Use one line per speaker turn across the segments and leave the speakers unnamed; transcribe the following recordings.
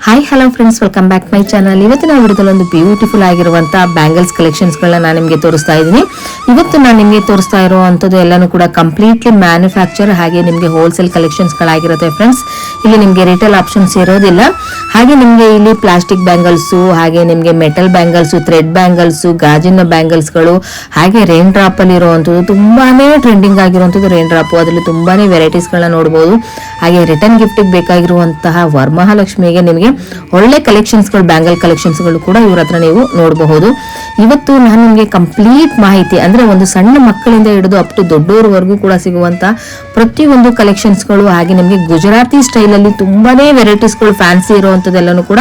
Hi hello friends welcome back my channel ಇವತ್ತಿನ ವಿಡಿಯೋದಲ್ಲಿ ಒಂದು ಬ್ಯೂಟಿಫುಲ್ ಆಗಿರುವಂತಹ ಬ್ಯಾಂಗಲ್ಸ್ ಕಲೆಕ್ಷನ್ಸ್ಗಳನ್ನ ನಾನು ನಿಮಗೆ ತೋರಿಸ್ತಾ ಇದ್ದೀನಿ. ಇವತ್ತು ನಾನು ನಿಮಗೆ ತೋರಿಸ್ತಾ ಇರುವಂತದ್ದು ಎಲ್ಲಾನು ಕೂಡ ಕಂಪ್ಲೀಟ್ಲಿ ಮ್ಯಾನುಫ್ಯಾಕ್ಚರ್ ಹಾಗೆ ನಿಮಗೆ ಹೋಲ್ಸೇಲ್ ಕಲೆಕ್ಷನ್ಸ್ಗಳಾಗಿರುತ್ತೆ ಫ್ರೆಂಡ್ಸ್ ಇಲ್ಲಿ ನಿಮಗೆ ರಿಟೇಲ್ ಆಪ್ಷನ್ಸ್ ಇರೋದಿಲ್ಲ. ಹಾಗೆ ನಿಮಗೆ ಇಲ್ಲಿ ಪ್ಲಾಸ್ಟಿಕ್ ಬ್ಯಾಂಗಲ್ಸು ಹಾಗೆ ನಿಮಗೆ ಮೆಟಲ್ ಬ್ಯಾಂಗಲ್ಸು ಥ್ರೆಡ್ ಬ್ಯಾಂಗಲ್ಸು ಗಾಜಿನ ಬ್ಯಾಂಗಲ್ಸ್ಗಳು ಹಾಗೆ ರೈನ್ ಡ್ರಾಪ್ ಅಲ್ಲಿ ಇರುವಂಥದ್ದು ತುಂಬಾನೇ ಟ್ರೆಂಡಿಂಗ್ ಆಗಿರುವಂಥದ್ದು ರೈನ್ ಡ್ರಾಪ್ ಅದರಲ್ಲಿ ತುಂಬಾನೇ ವೆರೈಟೀಸ್ಗಳನ್ನ ನೋಡಬಹುದು ಹಾಗೆ ರಿಟರ್ನ್ ಗಿಫ್ಟಿಗೆ ಬೇಕಾಗಿರುವಂತಹ ವರಮಹಾಲಕ್ಷ್ಮಿಗೆ ನಿಮಗೆ ಒಳ್ಳೆ ಕಲೆಕ್ಷನ್ಸ್ಗಳು ಬ್ಯಾಂಗಲ್ ಕಲೆಕ್ಷನ್ಸ್ಗಳು ಕೂಡ ಇವ್ರ ಹತ್ರ ನೀವು ನೋಡಬಹುದು. ಇವತ್ತು ನಾನು ನಿಮಗೆ ಕಂಪ್ಲೀಟ್ ಮಾಹಿತಿ ಅಂದ್ರೆ ಒಂದು ಸಣ್ಣ ಮಕ್ಕಳಿಂದ ಹಿಡಿದು ಅಪ್ ಟು ದೊಡ್ಡೋರ್ವರೆಗೂ ಕೂಡ ಸಿಗುವಂತ ಪ್ರತಿಯೊಂದು ಕಲೆಕ್ಷನ್ಸ್ಗಳು ಹಾಗೆ ನಿಮಗೆ ಗುಜರಾತಿ ಸ್ಟೈಲ್ ಅಲ್ಲಿ ತುಂಬಾನೇ ವೆರೈಟೀಸ್ಗಳು ಫ್ಯಾನ್ಸಿ ಇರುವಂಥದ್ದೆಲ್ಲನೂ ಕೂಡ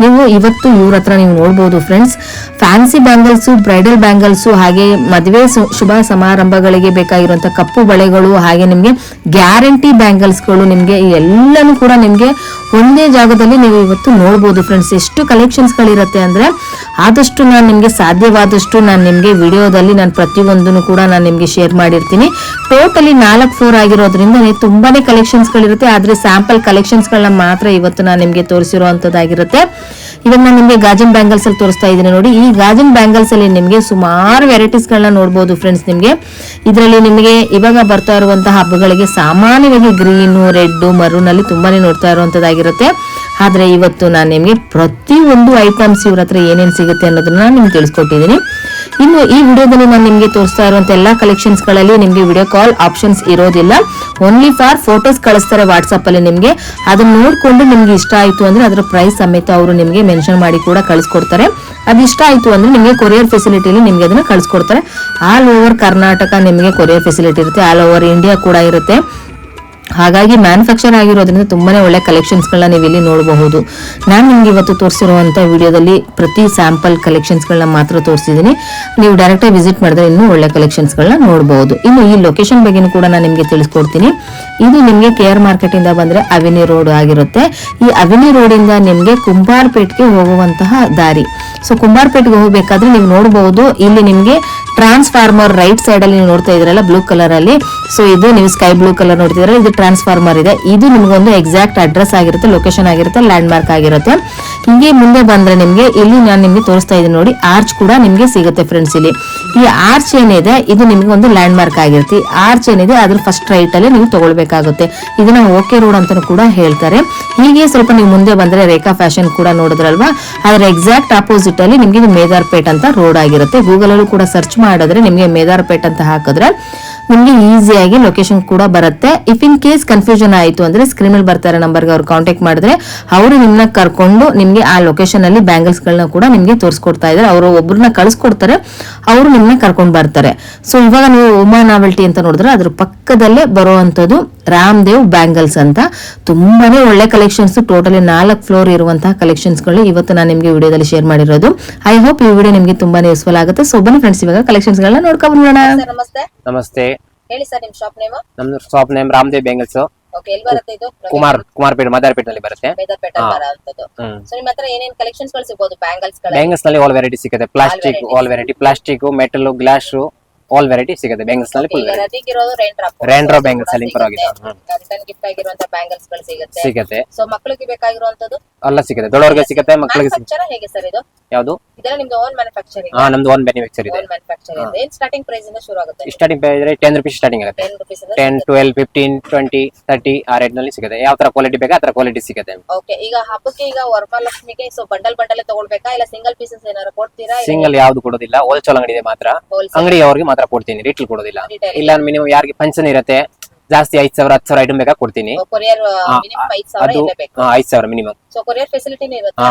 ನೀವು ಇವತ್ತು ಇವ್ರ ಹತ್ರ ನೀವು ನೋಡಬಹುದು friends fancy bangles bridal bangles ಹಾಗೆ ಮದುವೆ ಶುಭ ಸಮಾರಂಭಗಳಿಗೆ ಬೇಕಾಗಿರುವಂತ ಕಪ್ಪು ಬಳೆಗಳು ಹಾಗೆ ನಿಮಗೆ ಗ್ಯಾರಂಟಿ ಬ್ಯಾಂಗಲ್ಸ್ಗಳು ನಿಮಗೆ ಎಲ್ಲನೂ ಕೂಡ ನಿಮಗೆ ಒಂದೇ ಜಾಗದಲ್ಲಿ ನೀವು ಇವತ್ತು ನೋಡ್ಬೋದು ಫ್ರೆಂಡ್ಸ್ ಎಷ್ಟು ಕಲೆಕ್ಷನ್ಸ್ ಗಳಿರತ್ತೆ ಅಂದ್ರೆ ಆದಷ್ಟು ನಾನು ನಿಮಗೆ ಸಾಧ್ಯವಾದಷ್ಟು ನಾನು ನಿಮಗೆ ವಿಡಿಯೋದಲ್ಲಿ ನಾನು ಪ್ರತಿಯೊಂದನ್ನು ಕೂಡ ನಾನು ನಿಮಗೆ ಶೇರ್ ಮಾಡಿರ್ತೀನಿ. ಟೋಟಲಿ ನಾಲ್ಕು ಫ್ಲೋರ್ ಆಗಿರೋದ್ರಿಂದ ತುಂಬಾ ತುಂಬಾನೇ ಕಲೆಕ್ಷನ್ಸ್ ಗಳಿರುತ್ತೆ, ಆದ್ರೆ ಸ್ಯಾಂಪಲ್ ಕಲೆಕ್ಷನ್ಸ್ಗಳನ್ನ ಮಾತ್ರ ಇವತ್ತು ನಾನು ನಿಮಗೆ ತೋರಿಸಿರುವಂತದ್ದಾಗಿರುತ್ತೆ. ಇವಾಗ ನಾನು ನಿಮಗೆ ಗಾಜಿನ್ ಬ್ಯಾಂಗಲ್ಸ್ ಅಲ್ಲಿ ತೋರಿಸ್ತಾ ಇದ್ದೀನಿ ನೋಡಿ, ಈ ಗಾಜಿನ್ ಬ್ಯಾಂಗಲ್ಸ್ ಅಲ್ಲಿ ನಿಮಗೆ ಸುಮಾರು ವೆರೈಟೀಸ್ ಗಳನ್ನ ನೋಡಬಹುದು ಫ್ರೆಂಡ್ಸ್ ನಿಮಗೆ. ಇದರಲ್ಲಿ ನಿಮಗೆ ಇವಾಗ ಬರ್ತಾ ಇರುವಂತಹ ಹಬ್ಬಗಳಿಗೆ ಸಾಮಾನ್ಯವಾಗಿ ಗ್ರೀನು ರೆಡ್ ಮರೂನ್ ಅಲ್ಲಿ ತುಂಬಾನೇ ನೋಡ್ತಾ ಇರುವಂತದ್ದಾಗಿರುತ್ತೆ. ಆದ್ರೆ ಇವತ್ತು ನಾನು ನಿಮಗೆ ಪ್ರತಿಯೊಂದು ಐಟಮ್ಸ್ ಇವ್ರ ಹತ್ರ ಏನೇನ್ ಸಿಗುತ್ತೆ ಅನ್ನೋದನ್ನ ನಾನು ನಿಮ್ಗೆ ತಿಳಿಸ್ಕೊಟ್ಟಿದ್ದೀನಿ ಇನ್ನು ಈ ವಿಡಿಯೋದಲ್ಲಿ ನಾನು ನಿಮಗೆ ತೋರಿಸ್ತಾ ಇರುವಂತ ಎಲ್ಲಾ ಕಲೆಕ್ಷನ್ಸ್ಗಳಲ್ಲಿ ನಿಮಗೆ ವಿಡಿಯೋ ಕಾಲ್ ಆಪ್ಷನ್ಸ್ ಇರೋದಿಲ್ಲ. ಓನ್ಲಿ ಫಾರ್ ಫೋಟೋಸ್ ಕಳಿಸ್ತಾರೆ ವಾಟ್ಸ್ಆಪ್ ಅಲ್ಲಿ ನಿಮಗೆ. ಅದನ್ನ ನೋಡ್ಕೊಂಡು ನಿಮ್ಗೆ ಇಷ್ಟ ಆಯ್ತು ಅಂದ್ರೆ ಅದರ ಪ್ರೈಸ್ ಸಮೇತ ಅವರು ನಿಮಗೆ ಮೆನ್ಷನ್ ಮಾಡಿ ಕೂಡ ಕಳಿಸ್ಕೊಡ್ತಾರೆ. ಅದು ಇಷ್ಟ ಆಯ್ತು ಅಂದ್ರೆ ನಿಮಗೆ ಕೊರಿಯರ್ ಫೆಸಿಲಿಟಿಲಿ ನಿಮಗೆ ಅದನ್ನ ಕಳಿಸ್ಕೊಡ್ತಾರೆ. ಆಲ್ ಓವರ್ ಕರ್ನಾಟಕ ನಿಮಗೆ ಕೊರಿಯರ್ ಫೆಸಿಲಿಟಿ ಇರುತ್ತೆ. ಆಲ್ ಓವರ್ ಇಂಡಿಯಾ ಕೂಡ ಇರುತ್ತೆ. ಹಾಗಾಗಿ ಮ್ಯಾನುಫ್ಯಾಕ್ಚರ್ ಆಗಿರೋದ್ರಿಂದ ತುಂಬಾನೇ ಒಳ್ಳೆ ಕಲೆಕ್ಷನ್ಸ್ಗಳನ್ನ ನೀವು ಇಲ್ಲಿ ನೋಡಬಹುದು. ನಾನು ನಿಮ್ಗೆ ಇವತ್ತು ತೋರಿಸಿರುವಂತ ವಿಡಿಯೋದಲ್ಲಿ ಪ್ರತಿ ಸ್ಯಾಂಪಲ್ ಕಲೆಕ್ಷನ್ಸ್ಗಳನ್ನ ಮಾತ್ರ ತೋರಿಸಿದ್ದೀನಿ. ನೀವು ಡೈರೆಕ್ಟ್ ಆಗಿ ವಿಸಿಟ್ ಮಾಡಿದ್ರೆ ಇನ್ನೂ ಒಳ್ಳೆ ಕಲೆಕ್ಷನ್ಸ್ಗಳನ್ನ ನೋಡಬಹುದು. ಇನ್ನು ಈ ಲೊಕೇಶನ್ ಬಗ್ಗೆನೂ ಕೂಡ ನಾನು ನಿಮಗೆ ತಿಳಿಸ್ಕೊಡ್ತೀನಿ. ಇದು ನಿಮಗೆ ಕೆ ಆರ್ ಮಾರ್ಕೆಟ್ ಇಂದ ಬಂದ್ರೆ ಅವಿನಿ ರೋಡ್ ಆಗಿರುತ್ತೆ. ಈ ಅವಿನಿ ರೋಡ್ ಇಂದ ನಿಮಗೆ ಕುಂಬಾರ್ಪೇಟ್ಗೆ ಹೋಗುವಂತಹ ದಾರಿ. ಸೊ ಕುಂಬಾರ್ಪೇಟ್ಗೆ ಹೋಗಬೇಕಾದ್ರೆ ನೀವು ನೋಡಬಹುದು ಇಲ್ಲಿ ನಿಮಗೆ ಟ್ರಾನ್ಸ್ಫಾರ್ಮರ್ ರೈಟ್ ಸೈಡ್ ಅಲ್ಲಿ ನೀವು ನೋಡ್ತಾ ಇದ್ರಲ್ಲ ಬ್ಲೂ ಕಲರ್ ಅಲ್ಲಿ. ಸೊ ಇದು ನೀವು ಸ್ಕೈ ಬ್ಲೂ ಕಲರ್ ನೋಡ್ತಿದ್ರೆ ಇದು ಟ್ರಾನ್ಸ್ಫಾರ್ಮರ್ ಇದೆ. ಇದು ನಿಮ್ಗೊಂದು ಎಕ್ಸಾಕ್ಟ್ ಅಡ್ರೆಸ್ ಆಗಿರುತ್ತೆ ಲೊಕೇಶನ್ ಆಗಿರುತ್ತೆ ಲ್ಯಾಂಡ್ ಮಾರ್ಕ್ ಆಗಿರುತ್ತೆ. ಹಿಂಗೆ ಮುಂದೆ ಬಂದ್ರೆ ನಿಮ್ಗೆ, ಇಲ್ಲಿ ನಾನು ನಿಮ್ಗೆ ತೋರಿಸ್ತಾ ಇದ್ದೀನಿ ನೋಡಿ ಆರ್ಚ್ ಕೂಡ ನಿಮ್ಗೆ ಸಿಗುತ್ತೆ ಫ್ರೆಂಡ್ಸ್ ಇಲ್ಲಿ. ಈ ಆರ್ಚ್ ಏನಿದೆ, ಇದು ನಿಮ್ಗೆ ಒಂದು ಲ್ಯಾಂಡ್ ಮಾರ್ಕ್ ಆಗಿರುತ್ತೆ ಆರ್ಚ್ ಏನಿದೆ, ಅದ್ರ ಫಸ್ಟ್ ರೈಟ್ ಅಲ್ಲಿ ನೀವು ತಗೊಳ್ಬೇಕಾಗುತ್ತೆ. ಇದನ್ನ ಓಕೆ ರೋಡ್ ಅಂತಾನು ಕೂಡ ಹೇಳ್ತಾರೆ. ಹೀಗೆ ಸ್ವಲ್ಪ ನೀವು ಮುಂದೆ ಬಂದ್ರೆ ರೇಖಾ ಫ್ಯಾಷನ್ ಕೂಡ ನೋಡಿದ್ರಲ್ವಾ? ಅದರ ಎಕ್ಸಾಕ್ಟ್ ಆಪೋಸಿಟ್ ಅಲ್ಲಿ ನಿಮ್ಗೆ ಮೇದಾರ್ಪೇಟ್ ಅಂತ ರೋಡ್ ಆಗಿರುತ್ತೆ. ಗೂಗಲ್ ಅಲ್ಲೂ ಕೂಡ ಸರ್ಚ್ ಮಾಡಿದ್ರೆ ನಿಮ್ಗೆ ಮೇದಾರ್ಪೇಟ್ ಅಂತ ಹಾಕಿದ್ರೆ ನಿಮ್ಗೆ ಈಸಿಯಾಗಿ ಲೊಕೇಶನ್ ಕೂಡ ಬರುತ್ತೆ. ಇಫ್ ಇನ್ ಕೇಸ್ ಕನ್ಫ್ಯೂಷನ್ ಆಯಿತು ಅಂದ್ರೆ ಸ್ಕ್ರೀನ್ ಅಲ್ಲಿ ಬರ್ತಾರೆ ನಂಬರ್ಗೆ ಅವ್ರು ಕಾಂಟ್ಯಾಕ್ಟ್ ಮಾಡಿದ್ರೆ ಅವರು ನಿಮ್ನ ಕರ್ಕೊಂಡು ನಿಮ್ಗೆ ಆ ಲೊಕೇಶನ್ ಅಲ್ಲಿ ಬ್ಯಾಂಗಲ್ಸ್ ಗಳನ್ನ ಕೂಡ ನಿಮ್ಗೆ ತೋರಿಸ್ಕೊಡ್ತಾ ಇದ್ದಾರೆ ಅವರು ಒಬ್ಬರನ್ನ ಕಳಿಸ್ಕೊಡ್ತಾರೆ ಅವರು ನಿಮ್ನ ಕರ್ಕೊಂಡು ಬರ್ತಾರೆ. ಸೊ ಇವಾಗ ನೀವು ಉಮಾ ನಾವೆಲ್ಟಿ ಅಂತ ನೋಡಿದ್ರೆ ಅದ್ರ ಪಕ್ಕದಲ್ಲೇ ಬರುವಂತದ್ದು ರಾಮದೇವ್ ಬ್ಯಾಂಗಲ್ಸ್ ಅಂತ. ತುಂಬಾನೇ ಒಳ್ಳೆ ಕಲೆಕ್ಷನ್ಸ್ ಟೋಟಲಿ ನಾಲ್ಕು ಫ್ಲೋರ್ ಇರುವಂತಹ ಕಲೆಕ್ಷನ್ಸ್ಗಳು ಇವತ್ತು ನಾನು ನಿಮಗೆ ವಿಡಿಯೋದಲ್ಲಿ ಶೇರ್ ಮಾಡಿರೋದು. ಐ ಹೋಪ್ ಈ ವಿಡಿಯೋ ನಿಮಗೆ ತುಂಬಾನೇ ಯೂಸ್ಫುಲ್ ಆಗುತ್ತೆ. ಸೊ ಬನ್ನಿ ಫ್ರೆಂಡ್ಸ್ ಇವಾಗ ಕಲೆಕ್ಷನ್ಸ್ ಗಳನ್ನ ನೋಡ್ಕೊಂಡ್
ನೋಡೋಣ ನಮಸ್ತೆ.
ನಮಸ್ತೆ.
ಹೇಳಿ ಸರ್ ನಿಮ್ ಶಾಪ್ ನೇಮ್
ನಮ್ದು shop name Ramdev bangles
okay ಎಲ್ಲಿ ಬರುತ್ತೆ ಇದು?
ಕುಮಾರ್ ಕುಮಾರ್ಪೇಟ್ ಮದಾರ್ಪೇಟ್ನಲ್ಲಿ ಬರುತ್ತೆ.
ಬೇದರ್ಪೇಟೆ
ಹಾ.
ಬರೋಂಥದ್ದು
ಹ್ಮ್.
ಸೊ ನಿಮ್ಮ ಹತ್ರ ಏನೇನ್ ಕಲೆಕ್ಷನ್ಸ್ಗಳು ಸಿಗ್ಬೋದು?
ಬ್ಯಾಂಗಲ್ಸ್ಗಳ ಬೆಂಗಲ್ಸ್ನಲ್ಲಿ ಆಲ್ ವೆರೈಟಿ ಸಿಗುತ್ತೆ. Plastic. All variety plastic metal glass all variety ಸಿಗುತ್ತೆ. ಬ್ಯಾಂಗಲ್ಸ್ನಲ್ಲಿ ಫುಲ್
ಈಗ ಇರೋದು rain drop
Rain drop bangles ಅಲ್ಲಿ ಪರವಾಗಿಲ್ಲ. ಹ್ಮ್.
ರಿಟರ್ನ್ ಗಿಫ್ಟ್ ಆಗಿರುವಂತ ಬ್ಯಾಂಗಲ್ಸ್ಗಳು ಸಿಗುತ್ತೆ.
ಸಿಗುತ್ತೆ.
ಸೊ ಮಕ್ಕಳಿಗೆ ಬೇಕಾಗಿರುವಂತದ್ದು?
ಅಲ್ಲ ಸಿಗುತ್ತೆ. ದೊಡ್ಡವರಿಗೆ ಸಿಗುತ್ತೆ ಮಕ್ಕಳಿಗೆ ಸಿಗುತ್ತೆ.
ಮ್ಯಾನುಫ್ಯಾಕ್ಚರ್ ಹೇಗೆ ಸರ್ ಇದು?
ಯಾವುದು?
ಇದೆಲ್ಲ ನಿಮ್ದು ಓನ್ ಮ್ಯಾನುಫ್ಯಾಕ್ಚರಿಂಗ್
ಹಾ ನಮ್ದು ಒನ್ ಬೆನಿಫಿಕ್ಚರ್ ಇದೆ.
ಓನ್ ಮ್ಯಾನುಫ್ಯಾಕ್ಚರ್ ಇದೆ. ಏನ್ ಸ್ಟಾರ್ಟಿಂಗ್ ಪ್ರೈಸ್ ಇಂದ ಶುರು ಆಗುತ್ತೆ.
ಸ್ಟಾರ್ಟಿಂಗ್ ಟೆನ್ ರುಪೀಸ್ ಸ್ಟಾರ್ಟಿಂಗ್ ಆಗುತ್ತೆ.
Ten rupees
ten twelve fifteen twenty thirty ಆ ರೇಟ್ನಲ್ಲಿ ಸಿಗುತ್ತೆ. ಯಾವ ತರ ಕ್ವಾಲಿಟಿ ಬೇಕಾ ಆ ತರ ಕ್ವಾಲಿಟಿ ಸಿಗುತ್ತೆ.
ಓಕೆ ಈಗ ಹಬ್ಬಕ್ಕೆ ಈಗ ವರಮಹಾಲಕ್ಷ್ಮಿಗೆ ಸೊ ಬಂಡಲ್ ಬಂಡಲ್ ತಗೊಳ್ಬೇಕಾ? ಇಲ್ಲ ಸಿಂಗಲ್ ಪೀಸಸ್ ಏನಾದ್ರು ಕೊಡ್ತೀರಾ?
ಸಿಂಗಲ್ ಯಾವ್ದು ಕೊಡೋದಿಲ್ಲ. ಹೋಲ್ಸೇಲ್ ಅಂಗಡಿ ಇದೆ ಮಾತ್ರ. ಅಂಗಡಿ ಅವ್ರಿಗೆ ಮಾತ್ರ ಕೊಡ್ತೀನಿ ರಿಟೇಲ್ ಕೊಡೋದಿಲ್ಲ. ಇಲ್ಲ ಮಿನಿಮಮ್ ಯಾರಿಗೆ ಫಂಕ್ಷನ್ ಇರುತ್ತೆ ಜಾಸ್ತಿ ಐದ್ ಸಾವಿರ ಹತ್ತು ಸಾವಿರ ಐಟಮ್ ಬೇಕಾ ಕೊಡ್ತೀನಿ.
ಕೊರಿಯರ್ ಐದ್ ಸಾವಿರ
ಅದು
ಇರಲೇಬೇಕು
ಹಾ, ಐದ್ ಸಾವಿರ ಮಿನಿಮಮ್
ಕೊರಿಯರ್ ಫೆಸಿಲಿಟಿನೂ ಇರುತ್ತೆ?
ಹಾ,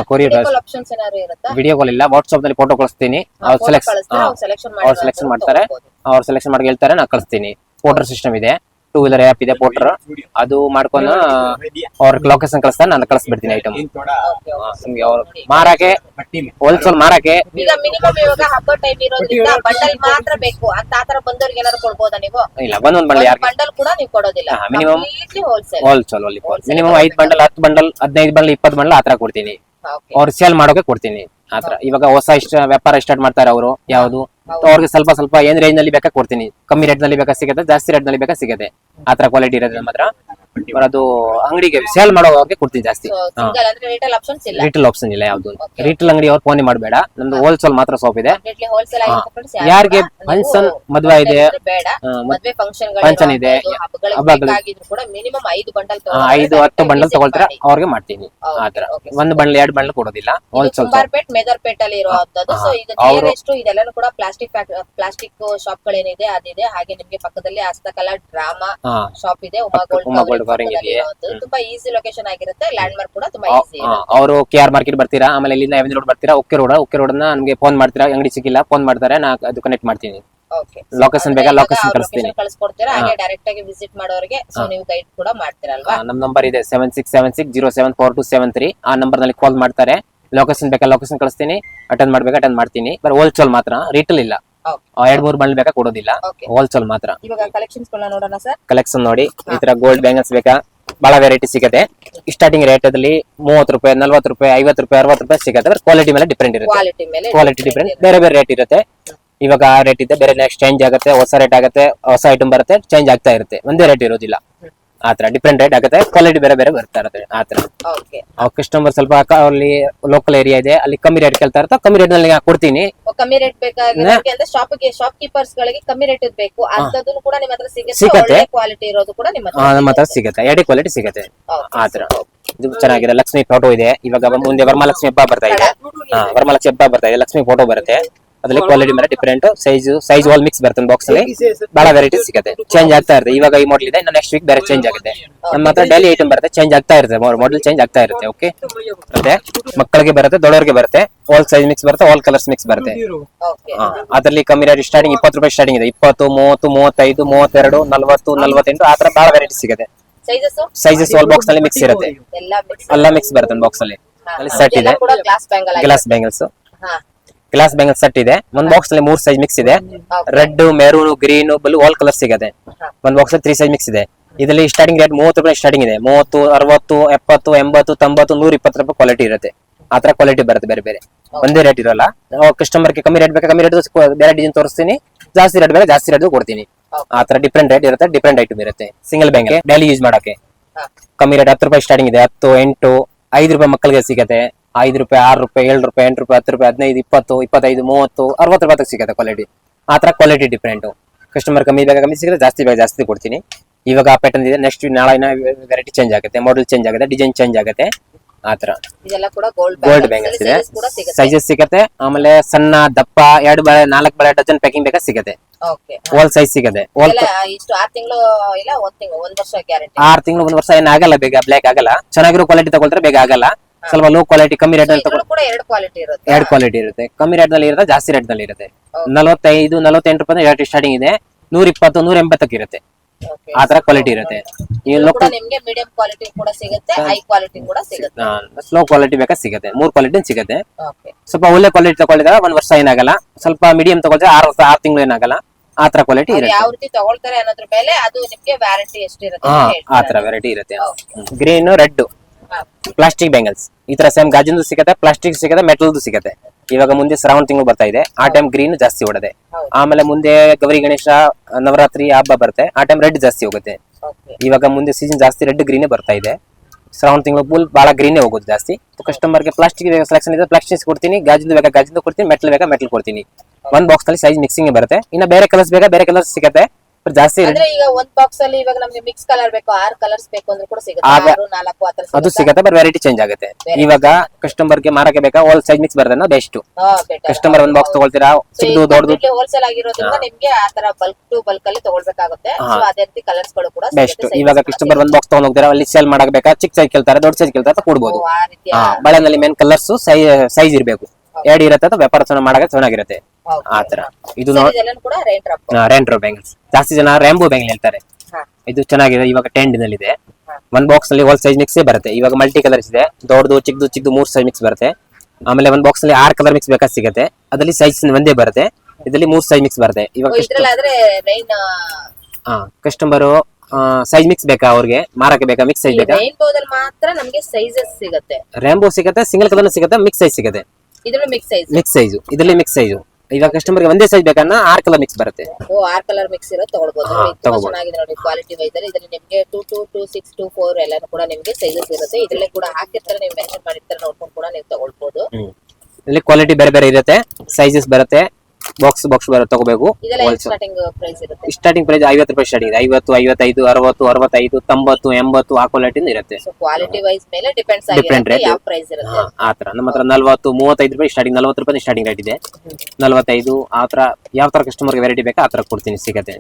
ಆಪ್ಷನ್ಸ್ ಏನಾದ್ರು ಇರುತ್ತಾ?
ವಿಡಿಯೋ ಕಾಲ್ ಇಲ್ಲ ವಾಟ್ಸ್ಆಪ್ನಲ್ಲಿ ಫೋಟೋ ಕಳಿಸ್ತೀನಿ. ಅವ್ರು
ಸೆಲೆಕ್ಷನ್
ಅವ್ರು ಸೆಲೆಕ್ಷನ್ ಮಾಡ್ತಾರೆ. ಅವ್ರು ಸೆಲೆಕ್ಷನ್ ಮಾಡಿ ಹೇಳ್ತಾರೆ ನಾ ಕಳಿಸ್ತೀನಿ. ಫೋಟೋ ಸಿಸ್ಟಮ್ ಇದೆ. ಟೂ ವೀಲರ್ ಆ್ಯಪ್ ಇದೆ ಪೋರ್ಟರ್ ಅದು ಮಾಡ್ಕೊಂಡು ಅವ್ರ ಲೊಕೇಶನ್ ಕಳಿಸ್ತಾನೆ ನಾನು ಕಳಿಸ್ಬಿಡ್ತೀನಿ ಐಟಮ್ ನಿಮ್ಗೆ ಅವ್ರು ಮಾರಾಕೆ ಹೋಲ್ಸೇಲ್ ಮಾರಕ್ಕೆ.
ಈಗ ಮಿನಿಮಮ್ ಇವಾಗ ಟೈಮ್ ಇರೋದ್ರಿಂದ ಬಂಡಲ್ ಮಾತ್ರ ಬೇಕು. ಅಂತ ಆತರ ಬಂದವ್ರಿಗೆ ಏನಾದ್ರು ಕೊಡ್ಬೋದಾ ನೀವು?
ಇಲ್ಲ ಬಂಡಲ್
ಬಂಡಲ್ ಕೂಡ ನೀವು ಕೊಡೋದಿಲ್ಲ. ಹೋಲ್ಸೇಲ್
ಹೋಲ್ಸೇಲ್ ಅಲ್ಲಿ ಮಿನಿಮಮ್ ಐದ್ ಬಂಡಲ್ ಹತ್ತು ಬಂಡಲ್ ಹದಿನೈದು ಬಂಡಲ್ ಇಪ್ಪತ್ತು ಬಂಡಲ್ ಆತರ ಕೊಡ್ತೀನಿ. ಅವ್ರ ಸೇಲ್ ಮಾಡೋಕೆ ಕೊಡ್ತೀನಿ. ಆತರ ಇವಾಗ ಹೊಸ ಇಷ್ಟ ವ್ಯಾಪಾರ ಸ್ಟಾರ್ಟ್ ಮಾಡ್ತಾರೆ ಅವರು ಯಾವ್ದು? ಅವ್ರಿಗೆ ಸ್ವಲ್ಪ ಸ್ವಲ್ಪ ಏನ್ ರೇಂಜ್ನಲ್ಲಿ ಬೇಕಾ ಕೊಡ್ತೀನಿ. ಕಮ್ಮಿ ರೇಟ್ನಲ್ಲಿ ಬೇಕಾ ಸಿಗುತ್ತೆ, ಜಾಸ್ತಿ ರೇಟ್ನಲ್ಲಿ ಬೇಕಾ ಸಿಗುತ್ತೆ. ಆತರ ಕ್ವಾಲಿಟಿ ಇರೋದ್ರೆ ಮಾತ್ರ. ಅದು ಅಂಗಡಿಗೆ ಸೇಲ್ ಮಾಡೋರಿಗೆ ಕೊಡ್ತೀವಿ ಜಾಸ್ತಿ.
ಸಿಂಗಲ್ ಅಂದ್ರೆ ರಿಟೇಲ್ ಆಪ್ಷನ್ಸ್ ಇಲ್ಲ?
ರಿಟೇಲ್ ಆಪ್ಷನ್ ಇಲ್ಲ ಯಾವ್ದು. ರಿಟೇಲ್ ಅಂಗಡಿ ಅವ್ರು ಫೋನ್ ಮಾಡಬೇಡ. ನಮ್ದು ಹೋಲ್ಸೇಲ್ ಮಾತ್ರ ಶಾಪ್ ಇದೆ.
ಹೋಲ್ಸೇಲ್
ಯಾರಿಗೆ ಫಂಕ್ಷನ್ ಮದ್ವೆ ಇದೆ,
ಬೇಡ ಮದ್ವೆ ಫಂಕ್ಷನ್
function ಇದೆ,
ಕೂಡ ಮಿನಿಮಮ್ ಐದು ಬಂಡಲ್
ಐದು ಹತ್ತು ಬಂಡಲ್ ತಗೊಳ್ತಾರೆ. ಅವ್ರಿಗೆ ಮಾಡ್ತೀನಿ. ಆತರ ಒಂದು ಬಂಡಲ್ ಎರಡು ಬಂಡಲ್ ಕೊಡೋದಿಲ್ಲ. ಹೋಲ್ಸೇಲ್
ಕುಂಬಾರ್ಪೇಟ್ ಮೇದರ್ಪೇಟ್ ಅಲ್ಲಿ ಇರುವಂತದ್ದು ಸೊ ಇದು ಕೂಡ ಪ್ಲಾಸ್ಟಿಕ್ ಪ್ಲಾಸ್ಟಿಕ್ ಶಾಪ್ ಗಳೇನಿದೆ ಅದಿದೆ. ಹಾಗೆ ನಿಮ್ಗೆ ಪಕ್ಕದಲ್ಲಿ ಹಸ್ತಕಲಾ ಡ್ರಾಮಾ ಶಾಪ್ ಇದೆ. ಉಮಾ ಗೋಲ್ಡ್
ಉಮಾ ಇದೆಯೇ
ತುಂಬಾ ಈಸಿ ಲೊಕೇಶನ್ ಆಗಿರುತ್ತೆ. ಲ್ಯಾಂಡ್ ಮಾರ್ಕ್ ಕೂಡ ತುಂಬಾ ಈಸಿ
ಅವರು ಕೆ ಆರ್ ಮಾರ್ಕೆಟ್ ಬರ್ತೀರಾ? ಆಮೇಲೆ ಇಲ್ಲಿಂದ ಎವೆನ್ ರೋಡ್ ಬರ್ತೀರಾ? ಓಕೆ ರೋಡ್ ಓಕೆ ರೋಡ್ ನಮಗೆ ಫೋನ್ ಮಾಡ್ತೀರಾ? ಅಂಗಡಿ ಸಿಕ್ಕಿಲ್ಲ ಫೋನ್ ಮಾಡ್ತಾರೆ. ನಾ ಅದು ಕನೆಕ್ಟ್ ಮಾಡ್ತೀನಿ. ಲೊಕೇಶನ್ ಬೇಕಾ ಲೊಕೇಶನ್ ಕಳಿಸ್ತೀನಿ.
ಕಳಿಸ್ಕೊಡ್ತೀರಾ? ಹಾಗೆ ಡೈರೆಕ್ಟ್ ಆಗಿ ವಿಸಿಟ್ ಮಾಡೋರಿಗೆ ಸೊ ನೀವು ಗೈಡ್ ಕೂಡ ಮಾಡ್ತೀರಲ್ವಾ?
ನಮ್ಮ ನಂಬರ್ ಇದೆ seven six seven six zero seven four two seven three ಆ ನಂಬರ್ನಲ್ಲಿ ಕಾಲ್ ಮಾಡ್ತಾರೆ. ಲೊಕೇಶನ್ ಬೇಕಾ ಲೊಕೇಶನ್ ಕಳಿಸ್ತೀನಿ. ಅಟೆಂಡ್ ಮಾಡ್ಬೇಕಾ ಅಟೆಂಡ್ ಮಾಡ್ತೀನಿ. ಬರೀ ಹೋಲ್ಸೇಲ್ ಮಾತ್ರ. ರಿಟೇಲ್ ಇಲ್ಲ. ಎರಡ್ ಮೂರ್ ಬಂಡ್ ಬೇಕಾ ಕೊಡೋದಿಲ್ಲ. ಹೋಲ್ಸೇಲ್ ಮಾತ್ರ.
ಇವಾಗ ಕಲೆಕ್ಷನ್ಸ್ ಗಳನ್ನ ನೋಡೋಣ ಸರ್
ಕಲೆಕ್ಷನ್ ನೋಡಿ ಈ ತರ ಗೋಲ್ಡ್ ಬ್ಯಾಂಗಲ್ಸ್ ಬೇಕಾ? ಬಹಳ ವೆರೈಟಿ ಸಿಗುತ್ತೆ. ಸ್ಟಾರ್ಟಿಂಗ್ ರೇಟ್ ಅಲ್ಲಿ ಮೂವತ್ತು ರೂಪಾಯಿ ನಲ್ವತ್ತು ರೂಪಾಯಿ ಐವತ್ತು ರೂಪಾಯಿ ಅರವತ್ತು ರೂಪಾಯಿ ಸಿಗುತ್ತೆ. ಕ್ವಾಲಿಟಿ ಮೇಲೆ ಡಿಪೆಂಡ್ ಇರುತ್ತೆ.
ಕ್ವಾಲಿಟಿ
ಡಿಫ್ರೆಂಟ್ ಬೇರೆ ಬೇರೆ ರೇಟ್ ಇರುತ್ತೆ. ಇವಾಗ ಆ ರೇಟ್ ಇದೆ ಬೇರೆ ನೆಕ್ಸ್ಟ್ ಚೇಂಜ್ ಆಗುತ್ತೆ ಹೊಸ ರೇಟ್ ಆಗುತ್ತೆ ಹೊಸ ಐಟಮ್ ಬರುತ್ತೆ ಚೇಂಜ್ ಆಗ್ತಾ ಇರುತ್ತೆ. ಒಂದೇ ರೇಟ್ ಇರೋದಿಲ್ಲ. ಆತರ ಡಿಫ್ರೆಂಟ್ ರೇಟ್ ಆಗುತ್ತೆ. ಕ್ವಾಲಿಟಿ ಬೇರೆ ಬೇರೆ ಬರ್ತಾ ಇರುತ್ತೆ ಆತರ
ಓಕೆ
ಕಸ್ಟಮರ್ ಸ್ವಲ್ಪ ಅಲ್ಲಿ ಲೋಕಲ್ ಏರಿಯಾ ಇದೆ. ಅಲ್ಲಿ ಕಮ್ಮಿ ರೇಟ್ ಕೇಳ್ತಾ ಇರ್ತಾ ಕಮ್ಮಿ ರೇಟ್ನಲ್ಲಿ ಕೊಡ್ತೀನಿ.
ಕಮ್ಮಿ ರೇಟ್ ಬೇಕಾಗಿರೋಕೆ ಅಂದ್ರೆ ಶಾಪ್ ಕೀಪರ್ಸ್ ಗಳಿಗೆ ಕಮ್ಮಿ ರೇಟ್ ಬೇಕು ಅಂತದನ್ನು ಕೂಡ ನಿಮ್ಮ ಹತ್ರ ಸಿಗುತ್ತೆ.
ಸಿಗತ್ತೆ.
ಒಳ್ಳೆ ಕ್ವಾಲಿಟಿ ಇರೋದು ಕೂಡ ನಿಮ್ಮ
ಆ, ನಮ್ಮ ಹತ್ರ ಸಿಗುತ್ತೆ. ಎರಡೇ ಕ್ವಾಲಿಟಿ ಸಿಗುತ್ತೆ.
Okay.
ಆತರ ಇದು ಚೆನ್ನಾಗಿದೆ. ಲಕ್ಷ್ಮಿ ಫೋಟೋ ಇದೆ. ಇವಾಗ ಮುಂದೆ ವರಮಹಾಲಕ್ಷ್ಮಿ ಹಬ್ಬ ಬರ್ತಾ ಇದೆ. ಹಾ ವರಮಹಾಲಕ್ಷ್ಮಿ ಹಬ್ಬ ಬರ್ತಾ ಇದೆ. ಲಕ್ಷ್ಮಿ ಫೋಟೋ ಬರುತ್ತೆ. ಅದ್ರಲ್ಲಿ ಕ್ವಾಲಿಟಿ ಮೇಲೆ different size size all mix ಬರ್ತದೆ ಬಾಕ್ಸ್ ಅಲ್ಲಿ. ಬಹಳ ವೆರೈಟಿ ಸಿಗುತ್ತೆ. ಚೇಂಜ್ ಆಗ್ತಾ ಇರುತ್ತೆ. ಇವಾಗ ಈ ಮಾಡೆಲ್ ಇದೆ. ನೆಕ್ಸ್ಟ್ ವೀಕ್ ಬೇರೆ ಚೇಂಜ್ ಆಗುತ್ತೆ. ನಮ್ಮ ಹತ್ರ ಡೈಲಿ ಐಟಮ್ ಬರುತ್ತೆ. ಚೇಂಜ್ ಆಗ್ತಾ ಇರುತ್ತೆ. ಮಾಡೆಲ್ ಚೇಂಜ್ ಆಗ್ತಾ ಇರುತ್ತೆ. ಓಕೆ ಮತ್ತೆ ಮಕ್ಕಳಿಗೆ ಬರುತ್ತೆ. ದೊಡ್ಡವರಿಗೆ ಬರುತ್ತೆ. ಆಲ್ ಸೈಜ್ ಮಿಕ್ಸ್ ಬರುತ್ತೆ. ಆಲ್ ಕಲರ್ಸ್ ಮಿಕ್ಸ್ ಬರುತ್ತೆ. ಅದ್ರಲ್ಲಿ ಕಮ್ಮಿ ರೇಟ್ ಸ್ಟಾರ್ಟಿಂಗ್ ಇಪ್ಪತ್ತು ರೂಪಾಯಿ ಸ್ಟಾರ್ಟಿಂಗ್ ಇದೆ. ಇಪ್ಪತ್ತು ಮೂವತ್ತು ಮೂವತ್ತೈದು ಮೂವತ್ತೆರಡು ನಲ್ವತ್ತು ನಲ್ವತ್ತೆಂಟು ಆ ತರ ಬಹಳ ವೆರೈಟಿ ಸಿಗುತ್ತೆ.
ಸೈಜಸ್
ಆಲ್ ವಾಲ್ ಬಾಕ್ಸ್ನಲ್ಲಿ ಮಿಕ್ಸ್ ಇರುತ್ತೆ.
ಎಲ್ಲ ಮಿಕ್ಸ್
ಎಲ್ಲ ಮಿಕ್ಸ್ ಬರುತ್ತೆ ಬಾಕ್ಸ್ ಅಲ್ಲಿ. ಅಲ್ಲಿ ಸೆಟ್ ಇದೆ.
ಗ್ಲಾಸ್ ಬ್ಯಾಂಗಲ್
ಗ್ಲಾಸ್ ಬ್ಯಾಂಗಲ್ಸ್
ಹಾ.
ಗ್ಲಾಸ್ ಬ್ಯಾಂಗಲ್ ಸೆಟ್ ಇದೆ. ಒಂದ್ ಬಾಕ್ಸ್ ಅಲ್ಲಿ ಮೂರ್ ಸೈಜ್ ಮಿಕ್ಸ್ ಇದೆ. Red maroon green blue all colour ಸಿಗದೆ. ಒಂದ್ ಬಾಕ್ಸ್ ಅಲ್ಲಿ ತ್ರೀ ಸೈಜ್ ಮಿಕ್ಸ್ ಇದೆ. ಇದರಲ್ಲಿ ಸ್ಟಾರ್ಟಿಂಗ್ ರೇಟ್ ಮೂವತ್ತು ರೂಪಾಯಿ ಸ್ಟಾರ್ಟಿಂಗ್ ಇದೆ. ಮೂವತ್ತು ಅರವತ್ತು ಎಪ್ಪತ್ತು ಎಂಬತ್ತು ತೊಂಬತ್ತು ನೂರ ಇಪ್ಪತ್ತು ರೂಪಾಯಿ ಕ್ವಾಲಿಟಿ ಇರುತ್ತೆ. ಆತರ ತರ ಕ್ವಾಲಿಟಿ ಬರುತ್ತೆ ಬೇರೆ ಬೇರೆ. ಒಂದೇ ರೇಟ್ ಇರೋಲ್ಲ. ಕಸ್ಟಮರ್ಗೆ ಕಮ್ಮಿ ರೇಟ್ ಬೇಕಾ? ಕಮ್ಮಿ ರೇಟ್ ಬೇರೆ ಡಿಸೈನ್ ತೋರಿಸ್ತೀನಿ. ಜಾಸ್ತಿ ರೇಟ್ ಬೇರೆ ಜಾಸ್ತಿ ರೇಟ್ ಕೊಡ್ತೀನಿ. ಆತರ ತರ ಡಿಫ್ರೆಂಟ್ ರೇಟ್ ಇರುತ್ತೆ ಡಿಫ್ರೆಂಟ್ ಐಟಮ್ ಇರುತ್ತೆ. ಸಿಂಗಲ್ ಬ್ಯಾಂಕ್ ಡೈಲಿ ಯೂಸ್
ಮಾಡೋಕೆ.
ಕಮ್ಮಿ ರೇಟ್ ಹತ್ತು ರೂಪಾಯಿ ಸ್ಟಾರ್ಟಿಂಗ್ ಇದೆ. ಹತ್ತು ಎಂಟು ಐದು ರೂಪಾಯಿ ಮಕ್ಕಳಿಗೆ ಸಿಗುತ್ತೆ. ಐದು ರೂಪಾಯಿ ಆರು ರೂಪಾಯಿ ಏಳು ರೂಪಾಯಿ ಎಂಟು ರೂಪಾಯಿ ಹತ್ತು ರೂಪಾಯಿ ಹದಿನೈದು ಇಪ್ಪತ್ತು ಇಪ್ಪತ್ತೈದು ಮೂವತ್ತು ಅರವತ್ತು ರೂಪಾಯಿ ಸಿಗುತ್ತೆ ಕ್ವಾಲಿಟಿ ಆ ಥರ ಕ್ವಾಲಿಟಿ ಡಿಫ್ರೆಂಟು ಕಸ್ಟಮರ್ ಕಮ್ಮಿ ಬೇಗ ಕಮ್ಮಿ ಸಿಗುತ್ತೆ ಜಾಸ್ತಿ ಬೇಗ ಜಾಸ್ತಿ ಕೊಡ್ತೀನಿ. ಇವಾಗ ಆ ಪ್ಯಾಟರ್ನ್ ಇದೆ ನೆಕ್ಸ್ಟ್ ನಾಳೆ ವೆರೈಟಿ ಚೇಂಜ್ ಆಗುತ್ತೆ ಮಾಡಲ್ ಚೇಂಜ್ ಆಗುತ್ತೆ ಡಿಸೈನ್ ಚೇಂಜ್ ಆಗುತ್ತೆ. ಆ
ಥರ. ಗೋಲ್ಡ್
ಬ್ಯಾಂಗಲ್ಸ್ ಇದೆ. ಸೈಜಸ್ ಸಿಗುತ್ತೆ. ಆಮೇಲೆ ಸಣ್ಣ ದಪ್ಪ ಎರಡು ಬಳೆ ನಾಲ್ಕು ಬಳೆ ಡಜನ್ ಪ್ಯಾಕಿಂಗ್ ಬೇಕಾ ಸಿಗುತ್ತೆ.
ಓಕೆ
ಹೋಲ್ ಸೈಜ್
ಇಷ್ಟು ಆರ್ ತಿಂಗಳು ಒಂದ್ ವರ್ಷ
ಏನಾಗಲ್ಲ ಬೇಗ ಬ್ಲಾಕ್ ಆಗಲ್ಲ. ಚೆನ್ನಾಗಿರೋ ಕ್ವಾಲಿಟಿ ತಗೊಳ್ತಾರೆ ಬೇಗ ಆಗಲ್ಲ. ಸ್ವಲ್ಪ ಲೋ ಕ್ವಾಲಿಟಿ ಕಮ್ಮಿ ರೇಟ್
ಎರಡು ಕ್ವಾಲಿಟಿ ಇರುತ್ತೆ.
ಎರಡು ಕ್ವಾಲಿಟಿ ಇರುತ್ತೆ. ಕಮ್ಮಿ ರೇಟ್ನಲ್ಲಿ ಇರುತ್ತೆ ಜಾಸ್ತಿ ರೇಟ್ನಲ್ಲಿ ಇರುತ್ತೆ. ನಲವತ್ತೈದು ನಲವತ್ತೆಂಟು ರೂಪಾಯಿ ರೇಟ್ ಸ್ಟಾರ್ಟಿಂಗ್ ಇದೆ. ನೂರ ಇಪ್ಪತ್ತು ನೂರ ಎಂಬತ್ತಕ್ಕೆ ಇರುತ್ತೆ.
ಆತರ
ಆ ತರ ಕ್ವಾಲಿಟಿ ಇರುತ್ತೆ. ಈ ಲೋಕಲ್
ನಿಮ್ಗೆ ಮೀಡಿಯಂ ಕ್ವಾಲಿಟಿ ಕೂಡ ಸಿಗುತ್ತೆ ಹೈ. ಕ್ವಾಲಿಟಿ ಕೂಡ ಸಿಗುತ್ತೆ.
ಸ್ಲೋ ಕ್ವಾಲಿಟಿ ಬೇಕಾ ಸಿಗುತ್ತೆ. ಮೂರ್ ಕ್ವಾಲಿಟಿ ಸಿಗುತ್ತೆ. ಸ್ವಲ್ಪ ಒಳ್ಳೆ ಕ್ವಾಲಿಟಿ ತಗೊಳ್ತಾರ ಒಂದ್ ವರ್ಷ ಏನಾಗಲ್ಲ. ಸ್ವಲ್ಪ ಮೀಡಿಯಂ ತಗೊಳ್ತಾರೆ ಆರು ವರ್ಷ ಆರು ತಿಂಗಳು ಏನಾಗಲ್ಲ. ಆ ತರ ಕ್ವಾಲಿಟಿ ಇರುತ್ತೆ.
ಯಾವ ರೀತಿ ತಗೊಳ್ತಾರೆ ಅನ್ನೋದ್ರ ಮೇಲೆ ಅದು ನಿಮ್ಗೆ ವ್ಯಾರಂಟಿ ಎಷ್ಟಿರುತ್ತೆ
ಹಾ
ಅಂತ
ಆ. ತರ ವೆರೈಟಿ ಇರುತ್ತೆ. Green red. ಪ್ಲಾಸ್ಟಿಕ್ ಬ್ಯಾಂಗಲ್ಸ್ ಈ ತರ ಸೇಮ್ ಗಾಜಿಂದು ಸಿಗತ್ತೆ ಪ್ಲಾಸ್ಟಿಕ್ ಸಿಗತ್ತೆ ಮೆಟಲ್ದು ಸಿಗುತ್ತೆ. ಇವಾಗ ಮುಂದೆ ಶ್ರಾವಣ ತಿಂಗಳು ಬರ್ತಾ ಇದೆ. ಆ ಟೈಮ್ ಗ್ರೀನ್ ಜಾಸ್ತಿ ಓಡದೆ. ಆಮೇಲೆ ಮುಂದೆ ಗೌರಿ ಗಣೇಶ ನವರಾತ್ರಿ ಹಬ್ಬ ಬರುತ್ತೆ. ಆ ಟೈಮ್ ರೆಡ್ ಜಾಸ್ತಿ ಹೋಗುತ್ತೆ. ಇವಾಗ ಮುಂದೆ ಸೀಸನ್ ಜಾಸ್ತಿ ರೆಡ್ ಗ್ರೀನ್ ಬರ್ತಾ ಇದೆ. ಶ್ರಾವಣ ತಿಂಗಳು ಫುಲ್ ಬಹಳ ಗ್ರೀನೇ ಹೋಗೋದು ಜಾಸ್ತಿ. ಕಸ್ಟಮರ್ಗೆ ಪ್ಲಾಸ್ಟಿಕ್ ಸೆಲೆಕ್ಷನ್ ಇದೆ ಪ್ಲಾಸ್ಟಿಕ್ ಕೊಡ್ತೀನಿ ಗಾಜಿಂದು ಬೇಕಾ ಗಾಜಿಂದು ಕೊಡ್ತೀನಿ ಮೆಟಲ್ ಬೇಕಾ ಮೆಟಲ್ ಕೊಡ್ತೀನಿ. ಒಂದ್ ಬಾಕ್ಸ್ನಲ್ಲಿ ಸೈಜ್ ಮಿಕ್ಸಿಂಗ್ ಬರುತ್ತೆ. ಇನ್ನ ಬೇರೆ ಕಲರ್ಸ್ ಬೇಕಾ ಬೇರೆ ಕಲರ್ಸ್ ಸಿಗುತ್ತೆ. ಜಾಸ್ತಿ
ಅಂದ್ರೆ ಈಗ ಒಂದ್ ಬಾಕ್ಸ್ ಅಲ್ಲಿ ಇವಾಗ ನಮ್ಗೆ ಮಿಕ್ಸ್ ಕಲರ್ ಬೇಕು ಆರ್ ಕಲರ್ಸ್ ಬೇಕು ಅಂದ್ರೆ ಕೂಡ ಸಿಗುತ್ತೆ.
ಆಗ-
ಆರು ನಾಲ್ಕು ಆತರ
ಅದು ಸಿಗುತ್ತೆ ಬಟ್ ವೆರೈಟಿ ಚೇಂಜ್ ಆಗುತ್ತೆ. ಇವಾಗ ಕಸ್ಟಮರ್ಗೆ ಮಾರಕ್ಕೆ ಬೇಕಾ ಹೋಲ್ ಸೈಜ್ ಮಿಕ್ಸ್ ಬರ್ತದೆ ಬೆಸ್ಟ್ ಕಸ್ಟಮರ್ ಒಂದ್ ಬಾಕ್ಸ್ ತಗೊಳ್ತೀರಾ ಚಿಕ್ಕದು ದೊಡ್ಡದು?
ಹೋಲ್ಸೇಲ್ ಆಗಿರೋದ್ರಿಂದ ನಿಮ್ಗೆ ಆ ತರ ಬಲ್ಕ್ ಟು ಬಲ್ಕ್ ಅಲ್ಲಿ ತಗೊಳ್ಬೇಕಾಗುತ್ತೆ.
ಹಾ.
ಸೊ ಅದೇ ರೀತಿ ಕಲರ್ಸ್ಗಳು ಕೂಡ
ಬೆಸ್ಟ್
ಸಿಗುತ್ತೆ,
ಇವಾಗ
sizes
ಕಸ್ಟಮರ್ ಒಂದ್ ಬಾಕ್ಸ್ ತಗೊಂಡ್ ಹೋಗ್ತೀರಾ ಅಲ್ಲಿ ಸೇಲ್ ಮಾಡಕ್ ಬೇಕಾ ಚಿಕ್ಕ ಸೈಜ್ ಕೇಳ್ತಾರೆ ದೊಡ್ಡ ಸೈಜ್ ಕೇಳ್ತಾರೆ ಕೊಡ್ಬೋದು.
ಆ ರೀತಿ
ಹಾ ಬಳೆನಲ್ಲಿ ಮೇನ್ ಕಲರ್ಸ್ ಸೈಜ್ ಇರಬೇಕು. ಎರಡು ಇರುತ್ತೆ ಅಥವಾ ವ್ಯಾಪಾರ ಚೆನ್ನಾಗಿ ಮಾಡಕ್ಕೆ ಚೆನ್ನಾಗಿರುತ್ತೆ. ಆ ತರ ಇದು ರೆಂಟ್ರೋ ಬ್ಯಾಂಗಲ್ಸ್ ಜಾಸ್ತಿ ಜನ ರ್ಯಾಂಬೋ ಬ್ಯಾಂಗಲ್ ಹೇಳ್ತಾರೆ. ಇದು ಚೆನ್ನಾಗಿದೆ ಇವಾಗ ಟೆಂಡ್ನಲ್ಲಿ ಇದೆ
ಒನ್
ಒಂದ್ ಬಾಕ್ಸ್ನಲ್ಲಿ ಹೋಲ್ ಸೈಜ್ ಮಿಕ್ಸ್ ಬರುತ್ತೆ. ಇವಾಗ ಮಲ್ಟಿ ಕಲರ್ಸ್ ಇದೆ. ದೊಡ್ಡದು ಚಿಕ್ಕದು ಚಿಕ್ಕದು ಮೂರ್ ಸೈಜ್ ಮಿಕ್ಸ್ ಬರುತ್ತೆ. ಆಮೇಲೆ ಒಂದ್ ಬಾಕ್ಸ್ನಲ್ಲಿ ಆರ್ ಕಲರ್ ಮಿಕ್ಸ್ ಬೇಕಾ ಸಿಗುತ್ತೆ. ಅದರಲ್ಲಿ ಸೈಜ್ ಒಂದೇ ಬರುತ್ತೆ. ಇದರಲ್ಲಿ ಮೂರ್ ಸೈಜ್ ಮಿಕ್ಸ್ ಬರುತ್ತೆ. ಇವಾಗ ಕಸ್ಟಮರ್ ಸೈಜ್ ಮಿಕ್ಸ್ ಬೇಕಾ ಅವ್ರಿಗೆ? ಮಾರಕ್ಕೆ ಬೇಕಾ? ಮಿಕ್ಸ್ ಸೈಜ್ ಬೇಕಾ?
ಮಾತ್ರ ನಮ್ಗೆ ಸೈಜಸ್ ಸಿಗುತ್ತೆ.
ರ್ಯಾಂಬೋ ಸಿಗುತ್ತೆ ಸಿಂಗಲ್ ಕಲರ್ ಸಿಗುತ್ತೆ ಮಿಕ್ಸ್ ಸೈಜ್ ಸಿಗುತ್ತೆ.
ಮಿಕ್ಸ್ ಸೈಜು
ಇದರಲ್ಲಿ ಮಿಕ್ಸ್ ಸೈಜು ಇವಾಗ ಕಸ್ಟಮರ್ಗೆ ಒಂದೇ ಸೈಜ್ ಬೇಕನ್ನ ಆರ್ ಕಲರ್ ಮಿಕ್ಸ್ ಬರುತ್ತೆ.
ಓ ಆರ್ ಕಲರ್ ಮಿಕ್ಸ್ ಇರೋ ತಗೊಳ್ಬೋದು.
ಹಾ,
ತುಂಬಾ. ಚೆನ್ನಾಗಿದೆ ನೋಡಿ ಕ್ವಾಲಿಟಿ ವೈಸ್ ಅಲ್ಲಿ. ಇದ್ರಲ್ಲಿ ನಿಮ್ಗೆ two two two six two four ಎಲ್ಲಾನು ಕೂಡ ನಿಮಗೆ ಸೈಜಸ್ ಇರುತ್ತೆ. ಇದ್ರಲ್ಲೇ ಕೂಡ ಹಾಕಿರ್ತಾರೆ ನೀವು ಮೆನ್ಷನ್ ಮಾಡಿರ್ತಾರೆ ನೋಡ್ಕೊಂಡು ಕೂಡ ನೀವು ತಗೊಳ್ಬೋದು.
ಹ್ಮ್. ಇಲ್ಲಿ ಕ್ವಾಲಿಟಿ ಬೇರೆ ಬೇರೆ ಇರುತ್ತೆ ಸೈಜಸ್ ಬರುತ್ತೆ. ಬಾಕ್ಸ್ ಬಾಕ್ಸ್ ಬರುತ್ತೆ ತಗೋಬೇಕು.
ಸ್ಟಾರ್ಟಿಂಗ್ ಪ್ರೈಸ್ ಇರುತ್ತೆ?
ಸ್ಟಾರ್ಟಿಂಗ್ ಪ್ರೈಸ್ ಐವತ್ತು ರೂಪಾಯಿ ಸ್ಟಾರ್ಟಿಂಗ್ ಇದೆ. ಐವತ್ತು ಐವತ್ತೈದು ಅರವತ್ತು ಅರವತ್ತೈದು ತೊಂಬತ್ತು ಎಂಬತ್ತು ಆ ಕ್ವಾಲಿಟಿ ಇರುತ್ತೆ.
ಕ್ವಾಲಿಟಿ ವೈಸ್ ಮೇಲೆ ಇರುತ್ತೆ.
ಹಾ, ಆ ತರ ನಮ್ಮ ಹತ್ರ ನಲ್ವತ್ತು ಮೂವತ್ತೈದು ರೂಪಾಯಿ ಸ್ಟಾರ್ಟಿಂಗ್ ನಲ್ವತ್ತು ರೂಪಾಯಿ ಸ್ಟಾರ್ಟಿಂಗ್ ರೇಟ್ ಇದೆ. ನಲ್ವತ್ತೈದು ಆ ತರ ಯಾವ ತರ ಕಸ್ಟಮರ್ಗೆ ವೆರೈಟಿ ಬೇಕಾ ಆ ತರ ಕೊಡ್ತೀನಿ ಸಿಗತ್ತೆ.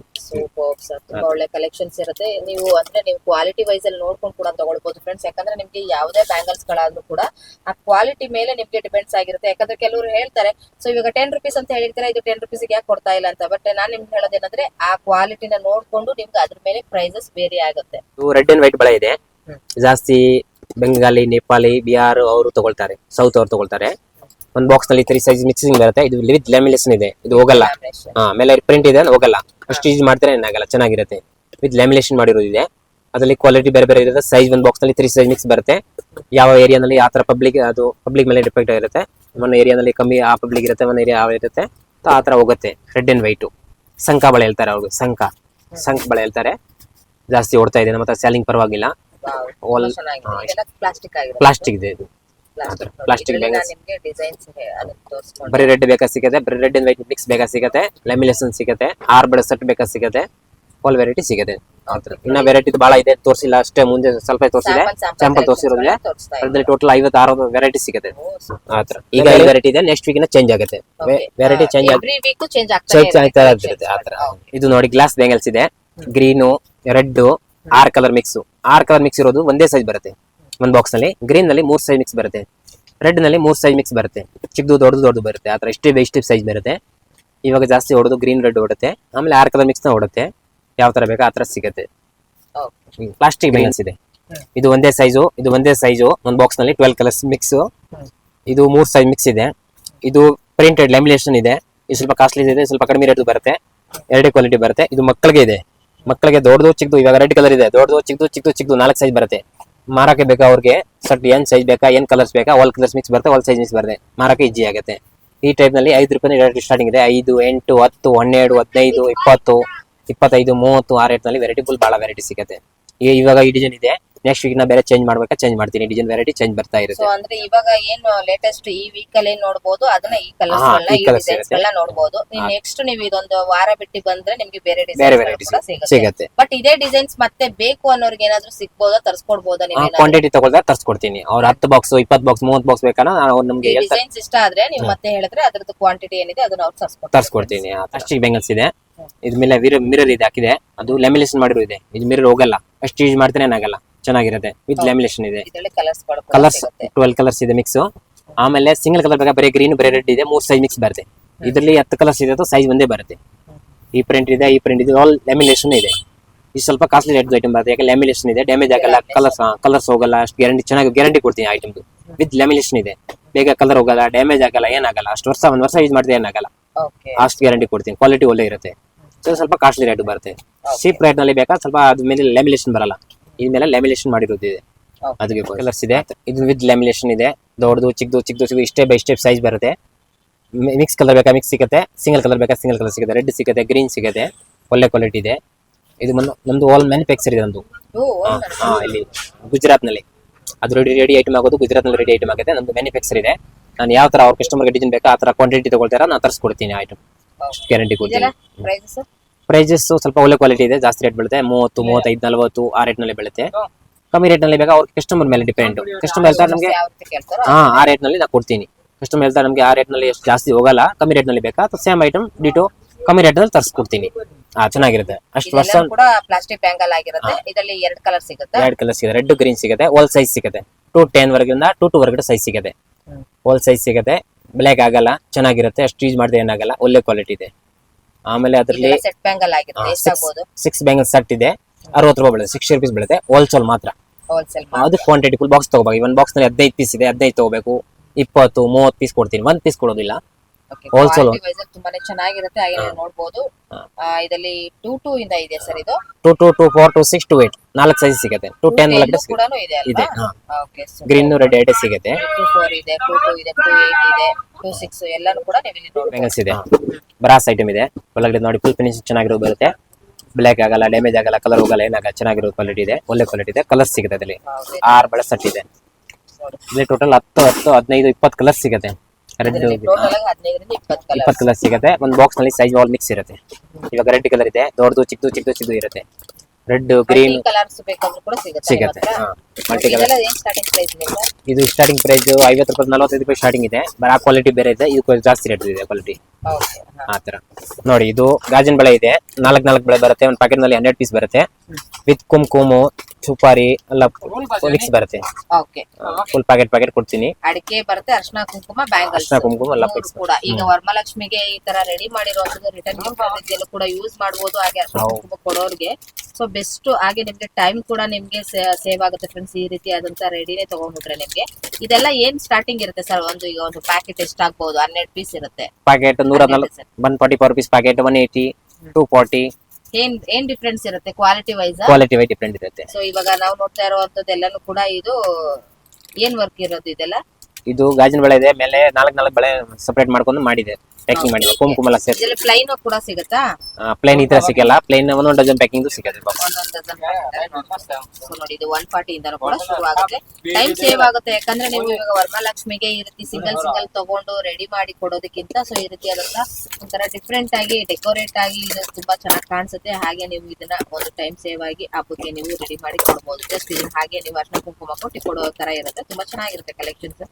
ಒಳ್ಳೆ ಕಲೆಕ್ಷನ್ಸ್ ಇರುತ್ತೆ. ನೀವು ಅಂದ್ರೆ ನೀವು ಕ್ವಾಲಿಟಿ ವೈಸ್ ಅಲ್ಲಿ ನೋಡ್ಕೊಂಡು ಕೂಡ ತಗೊಳ್ಬಹುದು ಫ್ರೆಂಡ್ಸ್ ಯಾಕಂದ್ರೆ ನಿಮ್ಗೆ ಯಾವುದೇ ಬ್ಯಾಂಗಲ್ಸ್ ಗಳಾದ್ರೂ ಕೂಡ ಆ ಕ್ವಾಲಿಟಿ ಮೇಲೆ ನಿಮ್ಗೆ ಡಿಪೆಂಡ್ಸ್ ಆಗಿರುತ್ತೆ. ಯಾಕಂದ್ರೆ ಕೆಲವರು ಹೇಳ್ತಾರೆ ಸೊ ಇವಾಗ ಟೆನ್ ರುಪೀಸ್ ಅಂತ ಹೇಳಿರ್ತಾರೆ? ಇದು ಟೆನ್ ರುಪೀಸ್ ಯಾಕೆ ಕೊಡ್ತಾ ಇಲ್ಲ ಅಂತ. ಬಟ್ ನಾನ್ ನಿಮ್ಗೆ ಹೇಳೋದೇನಂದ್ರೆ ಆ ಕ್ವಾಲಿಟಿನ ನೋಡ್ಕೊಂಡು ನಿಮ್ಗೆ ಅದ್ರ ಮೇಲೆ ಪ್ರೈಸಸ್ ಬೇರೆ ಆಗುತ್ತೆ.
ಇದು ರೆಡ್ ಅಂಡ್ ವೈಟ್ ಬಳೆ ಇದೆ. ಜಾಸ್ತಿ ಬೆಂಗಾಲಿ ನೇಪಾಳಿ ಬಿಹಾರ್ ಅವರು ತಗೊಳ್ತಾರೆ. ಸೌತ್ ಅವ್ರು ತಗೊಳ್ತಾರೆ. ಒಂದು ಬಾಕ್ಸ್ನಲ್ಲಿ ತ್ರೀ ಸೈಜ್ ಮಿಕ್ಸಿಂಗ್ ಬರುತ್ತೆ. ಇದು ವಿತ್ ಲ್ಯಾಮಿನೇಷನ್ ಇದೆ. ಇದು ಹೋಗಲ್ಲ. ಮೇಲೆ ಪ್ರಿಂಟ್ ಇದೆ ಹೋಗಲ್ಲ. ಅಷ್ಟು ಯೂಸ್ ಮಾಡ್ತಾರೆ ಏನಾಗಲ್ಲ ಚೆನ್ನಾಗಿರುತ್ತೆ. ವಿತ್ ಲ್ಯಾಮಿನೇಷನ್ ಮಾಡಿರೋದಿದೆ ಅದರಲ್ಲಿ ಕ್ವಾಲಿಟಿ ಬೇರೆ ಬೇರೆ ಇರುತ್ತೆ. ಸೈಜ್ ಒಂದು ಬಾಕ್ಸ್ನಲ್ಲಿ ತ್ರೀ ಸೈಜ್ ಮಿಕ್ಸ್ ಬರುತ್ತೆ. ಯಾವ ಏರಿಯಾನಲ್ಲಿ ಯಾವ ತರ ಪಬ್ಲಿಕ್ ಅದು ಪಬ್ಲಿಕ್ ಮೇಲೆ ಡಿಪೆಂಡ್ ಆಗಿರುತ್ತೆ ಒಂದು ಏರಿಯಾದಲ್ಲಿ ಕಮ್ಮಿ ಆ ಪಬ್ಲಿಕ್ ಇರುತ್ತೆ. ಒಂದು ಏರಿಯಾ ಯಾವ ಇರುತ್ತೆ. ಆ ತರ ಹೋಗುತ್ತೆ. ರೆಡ್ ಅಂಡ್ ವೈಟು ಸಂಕ ಬಳೆ ಹೇಳ್ತಾರೆ ಅವ್ರಿಗೆ ಸಂಕ. ಸಂಕ ಬಳೆ ಹೇಳ್ತಾರೆ. ಜಾಸ್ತಿ ಓಡ್ತಾ ಇದೆ ನಮ್ಮ ಹತ್ರ ಸ್ಯಾಲಿಂಗ್ ಪರವಾಗಿಲ್ಲ.
ಪ್ಲಾಸ್ಟಿಕ್
ಇದೆ ಇದು.
ಪ್ಲಾಸ್ಟಿಕ್
ಬರೀ ರೆಡ್ ಬೇಕಾ ಸಿಗತ್ತೆ? ಬರೀ ರೆಡ್ ಅಂಡ್ ವೈಟ್ ಮಿಕ್ಸ್ ಬೇಕಾ ಸಿಗತ್ತೆ? ಲೆಮಿಲೇಷನ್ ಸಿಗತ್ತೆ. ಆರ್ ಬಡ ಸೆಟ್ ಬೇಕಾ ಸಿಗುತ್ತೆ? ಆಲ್ ವೆರೈಟಿ ಸಿಗದೆ ಆತರ ಇನ್ನ ವೆರೈಟಿ ಬಹಳ ಇದೆ ತೋರಿಸಿಲ್ಲ ಅಷ್ಟೇ ಮುಂದೆ ಸ್ವಲ್ಪ ತೋರಿಸಿದೆ. ಸ್ಯಾಂಪಲ್
ಇದ್ದೀನಿ.
ಅದ್ರಲ್ಲಿ ಟೋಟಲ್ ಐವತ್ತು ಅರವತ್ತು ವೆರೈಟಿ ಸಿಗುತ್ತೆ
ಓ, super.
ಆ ಥರ ಈಗ ಐದು ವೆರೈಟಿ ಇದೆ ನೆಕ್ಸ್ಟ್ ವೀಕ್ ಚೇಂಜ್ ಆಗುತ್ತೆ. ವೆರೈಟಿ ಚೇಂಜ್
ಚೇಂಜ್
ಆಗ್ತಾ
ಇರುತ್ತೆ.
ಇರುತ್ತೆ ಆ ತರ
collections.
ಇದು ನೋಡಿ ಗ್ಲಾಸ್ ಬ್ಯಾಂಗಲ್ಸ್ ಇದೆ. Green red R colour mix R colour mix ಇರೋದು ಒಂದೇ ಸೈಜ್ ಬರುತ್ತೆ. ಒಂದ್ ಬಾಕ್ಸ್ನಲ್ಲಿ. ಗ್ರೀನ್ನಲ್ಲಿ ಮೂರ್ ಸೈಜ್ ಮಿಕ್ಸ್ ಬರುತ್ತೆ. ರೆಡ್ನಲ್ಲಿ ಮೂರ್ ಸೈಜ್ ಮಿಕ್ಸ್ ಬರುತ್ತೆ. ಚಿಕ್ಕದು ದೊಡ್ಡದು ದೊಡ್ಡದು ಬರುತ್ತೆ. ಆತರ ಇಷ್ಟೇ ಇಷ್ಟೇ ಸೈಜ್ ಬರುತ್ತೆ. ಇವಾಗ ಜಾಸ್ತಿ ಹೊಡೋದು ಗ್ರೀನ್ ರೆಡ್ ಹೊಡುತ್ತೆ ಆಮೇಲೆ ಆರ್ ಕಲರ್ ಮಿಕ್ಸ್ನ ಓಡುತ್ತೆ. ಯಾವ ತರ ಬೇಕಾ ಆ ತರ ಸಿಗುತ್ತೆ. ಪ್ಲಾಸ್ಟಿಕ್ ಬ್ಯಾಂಗಲ್ಸ್ ಇದೆ. ಇದು ಒಂದೇ ಸೈಜು ಇದು ಒಂದೇ ಸೈಜು ಒಂದು ಬಾಕ್ಸ್ನಲ್ಲಿ ಟ್ವೆಲ್ ಕಲರ್ಸ್ ಮಿಕ್ಸ್ ಇದು ಮೂರ್ ಸೈಜ್ ಮಿಕ್ಸ್ ಇದೆ. ಇದು ಪ್ರಿಂಟೆಡ್ ಲ್ಯಾಮಿನೇಷನ್ ಇದೆ. ಇದು ಸ್ವಲ್ಪ ಕಾಸ್ಟ್ಲಿ ಇದೆ ಸ್ವಲ್ಪ ಕಡಿಮೆ ರೇಟ್ ಬರುತ್ತೆ. ಎರಡೇ ಕ್ವಾಲಿಟಿ ಬರುತ್ತೆ. ಇದು ಮಕ್ಕಳಿಗೆ ಇದೆ. ಮಕ್ಕಳಿಗೆ ದೊಡ್ಡದು ಚಿಕ್ಕದು ಇವಾಗ ರೆಡ್ ಕಲರ್ ಇದೆ. ದೊಡ್ಡದು ಚಿಕ್ಕದು ಚಿಕ್ಕದು ಚಿಕ್ಕದು ನಾಲ್ಕು ಸೈಜ್ ಬರುತ್ತೆ. ಮಾರಕ್ಕೆ ಬೇಕಾ ಅವ್ರಿಗೆ? ಸಟ್ ಏನ್ ಸೈಜ್ ಬೇಕಾ ಏನ್ ಕಲರ್ಸ್ ಬೇಕಾ ಆಲ್ ಕಲರ್ಸ್ ಮಿಕ್ಸ್ ಬರುತ್ತೆ ಆಲ್ ಸೈಜ್ ಮಿಕ್ಸ್ ಬರುತ್ತೆ. ಮಾರಕ್ಕೆ ಈಜಿ ಆಗುತ್ತೆ. ಈ ಟೈಪ್ನಲ್ಲಿ ಐದು ರೂಪಾಯಿ ರೇಟ್ ಸ್ಟಾರ್ಟಿಂಗ್ ಇದೆ. ಐದು ಎಂಟು ಹತ್ತು ಹನ್ನೆರಡು ಹದಿನೈದು ಇಪ್ಪತ್ತು. ಇಪ್ಪತ್ತೈದು ಮೂವತ್ತು ಆ ರೇಟ್ನಲ್ಲಿ ವೆರೈಟಿ ಫುಲ್ ಬಹಳ ವೆರೈಟಿ ಸಿಗುತ್ತೆ. ಈಗ ಇವಾಗ ಈ ಡಿಸೈನ್ ಇದೆ. ನೆಕ್ಸ್ಟ್ ವೀಕ್ ನಾ ಬೇರೆ ಚೇಂಜ್ ಮಾಡ್ಬೇಕಾ ಚೇಂಜ್ ಮಾಡ್ತೀನಿ. ಡಿಸೈನ್ ವೆರೈಟಿ ಚೇಂಜ್ ಬರ್ತಾ
ಸೊ
ಇರುತ್ತೆ
ಅಂದ್ರೆ ಇವಾಗ ಏನು ಲೇಟೆಸ್ಟ್ ಈ ವೀಕ್ ಅಲ್ಲಿ ಏನ್ ನೋಡಬಹುದು ಅದನ್ನ ಈ ಕಲರ್ಸ್
ಎಲ್ಲ
ನೋಡಬಹುದು
ಈ
ಈ
colours
ಡಿಸೈನ್ಸ್
ಇರುತ್ತೆ.
ಗಳನ್ನ ನೋಡ್ಬೋದು. ನೆಕ್ಸ್ಟ್ ನೀವು ಇದೊಂದು ವಾರ ಬಿಟ್ಟು ಬಂದ್ರೆ ನಿಮ್ಗೆ ಬೇರೆ
ಬೇರೆ
ಡಿಸೈನ್
ವೆರೈಟೀಸ್
ಸಿಗುತ್ತೆ.
ಸಿಗುತ್ತೆ.
ಬಟ್ ಇದೇ ಡಿಸೈನ್ಸ್ ಮತ್ತೆ ಬೇಕು ಅನ್ನೋರ್ಗೆ ಏನಾದ್ರು ಸಿಗ್ಬೋದಾ ತರ್ಸ್ಕೊಡ್ಬೋದಾ
ಕ್ವಾಂಟಿಟಿ ತಗೊಳ್ದಾಗ ತರ್ಸ್ಕೊಡ್ತೀನಿ. ಅವ್ರ ಹತ್ತು ಬಾಕ್ಸ್ ಇಪ್ಪತ್ತು ಬಾಕ್ಸ್ ಮೂವತ್ತು ಬಾಕ್ಸ್ ಬೇಕಾ ಅವ್ರು ನಮ್ಗೆ ಹೇಳ್ತಾರೆ.
ಡಿಸೈನ್ಸ್ ಇಷ್ಟ ಆದ್ರೆ ನೀವು ಮತ್ತೆ ಹೇಳಿದ್ರೆ ಅದ್ರದ್ದು ಕ್ವಾಂಟಿಟಿ ಏನಿದೆ ಅದನ್ನ ಅವ್ರು ತರ್ಸ್ಕೊಡ್ತಾರೆ.
ತರ್ಸ್ಕೊಡ್ತೀನಿ. ಅಷ್ಟೇ ಬೆಂಗಲ್ಸ್ ಇದೆ. ಇದ್ರ ಮೇಲೆ ಮಿರರ್ ಇದೆ ಹಾಕಿದೆ. ಅದು ಲ್ಯಾಮಿನೇಷನ್ ಮಾಡಿರೋ ಇದೆ. ಇದು ಮಿರರ್ ಹೋಗಲ್ಲ. ಅಷ್ಟು ಯೂಸ್ ಮಾಡ್ತಾನೆ ಏನಾಗಲ್ಲ. ಚೆನ್ನಾಗಿರುತ್ತೆ. ವಿತ್ ಲ್ಯಾಮಿನೇಷನ್ ಇದೆ.
ಕಲರ್ಸ್
ಟ್ವೆಲ್ ಕಲರ್ಸ್ ಇದೆ ಮಿಕ್ಸ್ ಆಮೇಲೆ ಸಿಂಗಲ್ ಕಲರ್ ಬೇಕಾ ಬರೀ ಗ್ರೀನ್ ಬರೀ ರೆಡ್ ಇದೆ. ಮೂರ್ ಸೈಜ್ ಮಿಕ್ಸ್ ಬರುತ್ತೆ. ಇದರಲ್ಲಿ ಹತ್ತು ಕಲರ್ಸ್ ಇದೆ ಸೈಜ್ ಒಂದೇ ಬರುತ್ತೆ. ಈ ಪ್ರಿಂಟ್ ಇದೆ ಈ ಪ್ರಿಂಟ್ ಇದೆ ಆಲ್ ಲ್ಯಾಮಿನೇಷನ್ ಇದೆ. ಇದು ಸ್ವಲ್ಪ ಕಾಸ್ಟ್ಲಿ ರೇಟ್ ಐಟಮ್ ಬರುತ್ತೆ. ಯಾಕೆ ಲ್ಯಾಮಿನೇಷನ್ ಇದೆ? ಡ್ಯಾಮೇಜ್ ಆಗಲ್ಲ ಕಲರ್ಸ್ ಕಲರ್ಸ್ ಹೋಗಲ್ಲ. ಅಷ್ಟು ಗ್ಯಾರಂಟಿ ಚೆನ್ನಾಗಿ ಗ್ಯಾರಂಟಿ ಕೊಡ್ತೀನಿ ಐಟಮ್ದು ವಿತ್ ಲ್ಯಾಮಿನೇಷನ್ ಇದೆ. ಬೇಗ ಕಲರ್ ಹೋಗಲ್ಲ ಡ್ಯಾಮೇಜ್ ಆಗಲ್ಲ ಏನಾಗಲ್ಲ. ಅಷ್ಟು ವರ್ಷ ಒಂದ್ ವರ್ಷ ಯೂಸ್ ಮಾಡಿದ್ರೆ ಏನಾಗಲ್ಲ. ಅಷ್ಟು ಗ್ಯಾರಂಟಿ ಕೊಡ್ತೀನಿ. ಕ್ವಾಲಿಟಿ ಒಳ್ಳೆ ಇರುತ್ತೆ. ಸ್ವಲ್ಪ ಕಾಸ್ಟ್ಲಿ ರೇಟ್ ಬರುತ್ತೆ. ಸೀಪ್ ರೇಟ್ನಲ್ಲಿ ಬೇಕಾ ಸ್ವಲ್ಪ ಅದ್ರ ಮೇಲೆ ಲ್ಯಾಮಿನೇಷನ್ ಬರಲ್ಲ. ಇದ್ ಮೇಲೆ ಲ್ಯಾಮಿನೇಷನ್ ಮಾಡಿರೋದಿದೆ. ಅದಕ್ಕೆ ಕಲರ್ಸ್ ಇದೆ. ಇದು ವಿತ್ ಲ್ಯಾಮಿನೇಷನ್ ಇದೆ. ದೊಡ್ಡದು ಚಿಕ್ಕದು ಚಿಕ್ಕದು ಚಿಕ್ಕದು ಇಷ್ಟೇ ಬೈ ಸ್ಟೆಪ್ ಸೈಜ್ ಬರುತ್ತೆ. ಮಿಕ್ಸ್ ಕಲರ್ ಬೇಕಾ ಮಿಕ್ಸ್ ಸಿಗುತ್ತೆ. ಸಿಂಗಲ್ ಕಲರ್ ಬೇಕಾ ಸಿಂಗಲ್ ಕಲರ್ ಸಿಗುತ್ತೆ. ರೆಡ್ ಸಿಗುತ್ತೆ ಗ್ರೀನ್ ಸಿಗುತ್ತೆ. ಒಳ್ಳೆ ಕ್ವಾಲಿಟಿ ಇದೆ. ಇದು ನಮ್ದು ಆಲ್ ಮ್ಯಾನುಫ್ಯಾಕ್ಚರ್ ಇದೆ ನಮ್ದು. ಹಾ, ಇಲ್ಲಿ ಗುಜರಾತ್ನಲ್ಲಿ ಅದು ರೆಡಿ ರೆಡಿ ಐಟಮ್ ಆಗೋದು ಗುಜರಾತ್ನಲ್ಲಿ ರೆಡಿ ಐಟಮ್ ಆಗುತ್ತೆ. ನಮ್ದು ಮ್ಯಾನುಫ್ಯಾಕ್ಚರ್ ಇದೆ. ನಾನು ಯಾವ ತರ ಅವ್ರ ಕಸ್ಟಮರ್ ಡಿಸೈನ್ ಬೇಕಾ ಆ ತರ ಕ್ವಾಂಟಿಟಿ ತಗೊಳ್ತಾರ ನಾನು ತರಿಸ್ಕೊಡ್ತೀನಿ ಐಟಮ್ ಗ್ಯಾರಂಟಿ ಕೊಡ್ತೀನಿ.
ಪ್ರೈಸಸ್
ಸ್ವಲ್ಪ ಒಳ್ಳೆ ಕ್ವಾಲಿಟಿ ಇದೆ ಜಾಸ್ತಿ ರೇಟ್ ಬೀಳುತ್ತೆ. ಮೂವತ್ತು ಮೂವತ್ತೈದು ನಲವತ್ತು ಆ ರೇಟ್ನಲ್ಲಿ ಬೀಳುತ್ತೆ. ಕಮ್ಮಿ ರೇಟ್ನಲ್ಲಿ ಬೇಕಾ? ಅವ್ರ ಕಸ್ಟಮರ್ ಮೇಲೆ ಡಿಪೆಂಡ್ ಕಸ್ಟಮರ್ ಹೇಳ್ತಾರೆ ನಮಗೆ ಹಾ ಆ ರೇಟ್ನಲ್ಲಿ ನಾ ಕೊಡ್ತೀನಿ. ಕಸ್ಟಮರ್ ಹೇಳ್ತಾರೆ ನಮಗೆ ಆ ರೇಟ್ನಲ್ಲಿ ಎಷ್ಟು ಜಾಸ್ತಿ ಹೋಗಲ್ಲ ಕಮ್ಮಿ ರೇಟ್ನಲ್ಲಿ ಬೇಕಾ? ಅಥವಾ ಸೇಮ್ ಐಟಮ್ ಡಿಟೋ ಕಮ್ಮಿ ರೇಟ್ನಲ್ಲಿ ತರಿಸ್ಕೊಡ್ತೀನಿ ಹಾ ಚೆನ್ನಾಗಿರುತ್ತೆ. ಅಷ್ಟು ವರ್ಷ
ಕೂಡ ಪ್ಲಾಸ್ಟಿಕ್ ಬ್ಯಾಂಗಲ್ ಆಗಿರುತ್ತೆ. ಇದರಲ್ಲಿ ಎರಡು ಕಲರ್ ಸಿಗುತ್ತೆ.
ಎರಡು ಕಲರ್ ಸಿಗುತ್ತೆ. ರೆಡ್ ಗ್ರೀನ್ ಸಿಗುತ್ತೆ. ಹೋಲ್ ಸೈಜ್ ಸಿಗುತ್ತೆ. ಟು ಟೆನ್ ವರ್ಗಿಂದ ಟು ಟು ವರ್ಗಡೆ ಸೈಜ್ ಸಿಗುತ್ತೆ.
ಹೋಲ್
ಓಲ್ ಸೈಜ್ ಸಿಗುತ್ತೆ. ಬ್ಲ್ಯಾಕ್ ಆಗಲ್ಲ. ಚೆನ್ನಾಗಿರುತ್ತೆ. ಅಷ್ಟು ಯೂಸ್ ಮಾಡಿದ್ರೆ ಏನಾಗಲ್ಲ. ಒಳ್ಳೆ ಕ್ವಾಲಿಟಿ ಇದೆ. ಆಮೇಲೆ ಅದರಲ್ಲಿ
ಸೆಟ್ ಬ್ಯಾಂಗಲ್ ಆಗಿರುತ್ತೆ ಎಷ್ಟಾಗ್ಬೋದು
ಸಿಕ್ಸ್ ಬ್ಯಾಂಗಲ್ ಸೆಟ್ ಇದೆ. ಅರವತ್ತು ರೂಪಾಯಿ ಬೀಳುತ್ತೆ ಸಿಕ್ಸ್ಟಿ ರುಪೀಸ್ ಬೀಳುತ್ತೆ ಹೋಲ್ಸೇಲ್ ಮಾತ್ರ.
ಹೋಲ್ಸೇಲ್
ಅದು ಕ್ವಾಂಟಿಟಿ ಫುಲ್ ಬಾಕ್ಸ್ ತಗೋಬೇಕು. ಒಂದ್ ಬಾಕ್ಸ್ನಲ್ಲಿ ಹದಿನೈದು ಪೀಸ್ ಇದೆ ಹದಿನೈದು ತಗೋಬೇಕು ಇಪ್ಪತ್ತು ಮೂವತ್ತು ಪೀಸ್ ಕೊಡ್ತೀನಿ. ಒಂದ್ ಪೀಸ್ ಕೊಡೋದಿಲ್ಲ.
ವೈಸ್ ತುಂಬಾನೇ ಚೆನ್ನಾಗಿರುತ್ತೆ ಹಾಗೆ ನೋಡಬಹುದು ಇದರಲ್ಲಿ ಟೂ ಟೂ ಇಂದ ಇದೆ ಸರ್ ಇದು?
Two two two four two six two eight ನಾಲ್ಕು ಸೈಜ್ ಸಿಗುತ್ತೆ. ಟು ಟೆನ್
ಇದೆ
ಗ್ರೀನ್ ರೆಡ್ ಎರಡೇ ಸಿಗುತ್ತೆ.
ಟೂ ಫೋರ್ ಇದೆ ಟೂ ಟೂ ಇದೆ ಟೂ ಏಟ್ ಇದೆ ಟೂ ಸಿಕ್ಸ್ ಎಲ್ಲಾನು ಕೂಡ ನೀವು ಇಲ್ಲಿ
ಇದೆ. ಬ್ರಾಸ್ ಐಟಮ್ ಇದೆ. ಒಳಗಡೆ ನೋಡಿ ಫುಲ್ ಫಿನಿಶಿಂಗ್ ಚೆನ್ನಾಗಿರೋದು ಬರುತ್ತೆ. ಬ್ಲಾಕ್ ಆಗಲ್ಲ ಡ್ಯಾಮೇಜ್ ಆಗಲ್ಲ ಕಲರ್ ಹೋಗಲ್ಲ ಏನಾಗಲ್ಲ ಚೆನ್ನಾಗಿರೋ ಕ್ವಾಲಿಟಿ ಇದೆ. ಒಳ್ಳೆ ಕ್ವಾಲಿಟಿ ಇದೆ. ಕಲರ್ ಸಿಗುತ್ತೆ ಅದರಲ್ಲಿ.
ಆರ್
ಆರು ಬಳೆ ಸೆಟ್ ಇದೆ ಇಲ್ಲಿ ಟೋಟಲ್ ಹತ್ತು ಹತ್ತು ಹದಿನೈದು ಇಪ್ಪತ್ತು ಕಲರ್ ಸಿಗುತ್ತೆ. ರೆಡ್
ಇಪ್ಪತ್ತು ಕಲರ್
ಸಿಗುತ್ತೆ. ಒಂದು ಬಾಕ್ಸ್ನಲ್ಲಿ ಸೈಜ್ ಆಲ್ ಮಿಕ್ಸ್ ಇರುತ್ತೆ. ಇವಾಗ ರೆಡ್ ಕಲರ್ ಇದೆ ದೊಡ್ಡದು ಚಿಕ್ಕದು ಚಿಕ್ಕದು ಚಿಕ್ಕದು ಇರುತ್ತೆ. ರೆಡ್ ಗ್ರೀನ್
ಸಿಗುತ್ತೆ
ಮಲ್ಟಿ ಕಲರ್
ಇದೆಲ್ಲ ಸ್ಟಾರ್ಟಿಂಗ್ ಪ್ರೈಸ್ ಇದೆ?
ಸ್ಟಾರ್ಟಿಂಗ್ ಪ್ರೈಸ್ ಐವತ್ತು ರೂಪಾಯಿ ನಲವತ್ತೈದು ರೂಪಾಯಿ ಸ್ಟಾರ್ಟಿಂಗ್ ಇದೆ. ಬರಾ ಆ ಕ್ವಾಲಿಟಿ ಬೇರೆ ಇದೆ ಇದು ಜಾಸ್ತಿ ರೇಟ್ ಇದೆ ಕ್ವಾಲಿಟಿ ಆ ತರ ನೋಡಿ ಇದು ಗಾಜಿನ ಬಳೆ ಇದೆ. ನಾಲ್ಕು ನಾಲ್ಕು ಬಳೆ ಬರುತ್ತೆ. ಒಂದು ಪ್ಯಾಕೆಟ್ನಲ್ಲಿ ಹಂಡ್ರೆಡ್ ಪೀಸ್ ಬರುತ್ತೆ. ವಿತ್ ಕುಂಕುಮು ಸುಪಾರಿ ಎಲ್ಲ ಮಿಕ್ಸ್ ಬರುತ್ತೆ.
ಓಕೆ
ಫುಲ್ ಪ್ಯಾಕೆಟ್ ಪ್ಯಾಕೆಟ್ ಕೊಡ್ತೀನಿ.
ಅಡಿಕೆ ಬರುತ್ತೆ ಅರ್ಶನ ಕುಂಕುಮ ಬ್ಯಾಂಗಲ್
ಅರ್ಶನ ಕುಂಕುಮ ಎಲ್ಲ ಮಿಕ್ಸ್
ಕೂಡ. ಈಗ ವರಮಹಾಲಕ್ಷ್ಮಿಗೆ ಈ ತರ ರೆಡಿ ಮಾಡಿರೋದು ರಿಟರ್ನ್ ಗಿಫ್ಟ್ ಕೂಡ ಯೂಸ್ ಮಾಡಬಹುದು ಹಾಗೆ ಅರ್ಶನ. ಕುಂಕುಮ ಕೊಡೋರ್ಗೆ. ಸೊ ಬೆಸ್ಟ್ ಹಾಗೆ ನಿಮ್ಗೆ ಟೈಮ್ ಕೂಡ ನಿಮ್ಗೆ ಸೇವ್ ಆಗುತ್ತೆ ಫ್ರೆಂಡ್ಸ್ ಈ ರೀತಿ ಆದಂತ ರೆಡಿನೇ ತಗೊಂಡ್ಬಿಟ್ರೆ ನಿಮ್ಗೆ. ಇದೆಲ್ಲ ಏನ್ ಸ್ಟಾರ್ಟಿಂಗ್ ಇರುತ್ತೆ ಸರ್ ಒಂದು ಈಗ ಒಂದು ಪ್ಯಾಕೆಟ್ ಎಷ್ಟಾಗಬಹುದು ಹನ್ನೆರಡು ಪೀಸ್ ಇರುತ್ತೆ.
ಪ್ಯಾಕೆಟ್ ನೂರ one forty four packet one eighty two forty
ಏನ್ ಏನ್ ಡಿಫ್ರೆನ್ಸ್ ಇರುತ್ತೆ quality wise
quality wise different ಇರುತ್ತೆ.
ಸೊ ಇವಾಗ ನಾವು ನೋಡ್ತಾ ಇರುವಂತದ್ದು ಎಲ್ಲಾನು ಕೂಡ ಇದು ಏನ್ ವರ್ಕ್ ಇರೋದು ಇದೆಲ್ಲ?
ಇದು ಗಾಜಿನ ಬಳೆ ಇದೆ ಮೇಲೆ ನಾಲ್ಕು ನಾಲ್ಕು ಬಳೆ ಸಪರೇಟ್ ಮಾಡ್ಕೊಂಡು ಮಾಡಿದೆ. ಪ್ಯಾಕಿಂಗ್ ಮಾಡಿ ಕುಂಕುಮ ಎಲ್ಲ ಸೇರಿ
ಇದೆಲ್ಲ ಪ್ಲೈನ್ ಕೂಡ ಸಿಗುತ್ತಾ?
ಪ್ಲೇನ್ ಇದ್ರೆ ಸಿಗಲ್ಲ. ಪ್ಲೇನ್ ಒಂದೊಂದು ಡಜನ್ ಪ್ಯಾಕಿಂಗ್ ಸಿಗುತ್ತೆ
ಒಂದೊಂದ್ ಡಜನ್ ಸೊ ನೋಡಿ ಇದು ಒನ್ ಫಾರ್ಟಿ ಇಂದ ಕೂಡ ಶುರು ಆಗುತ್ತೆ. ಟೈಮ್ ಸೇವ್ ಆಗುತ್ತೆ. ಯಾಕಂದ್ರೆ ನೀವು ಇವಾಗ ವರಮಹಾಲಕ್ಷ್ಮಿಗೆ ಈ ರೀತಿ ಸಿಂಗಲ್ ಸಿಂಗಲ್ ತಗೊಂಡು ರೆಡಿ ಮಾಡಿ ಕೊಡೋದಕ್ಕಿಂತ ಸೊ ಈ ರೀತಿ ಅದನ್ನ ಒಂಥರ ಡಿಫ್ರೆಂಟ್ ಆಗಿ ಡೆಕೋರೇಟ್ ಆಗಿ ಇದು ತುಂಬಾ ಚೆನ್ನಾಗಿ ಕಾಣಿಸುತ್ತೆ. ಹಾಗೆ ನೀವು ಇದನ್ನ ಒಂದು ಟೈಮ್ ಸೇವ್ ಆಗಿ ಹಬ್ಬಕ್ಕೆ ನೀವು ರೆಡಿ ಮಾಡಿ ಕೊಡ್ಬೋದು. ಜಸ್ಟ್ ಇದನ್ನ ಹಾಗೆ ನೀವು ಅರ್ಶನ ಕುಂಕುಮ ಕೊಟ್ಟು ಕೊಡೋ ತರ ಇರುತ್ತೆ. ತುಂಬಾ ಚೆನ್ನಾಗಿರುತ್ತೆ ಕಲೆಕ್ಷನ್ಸ್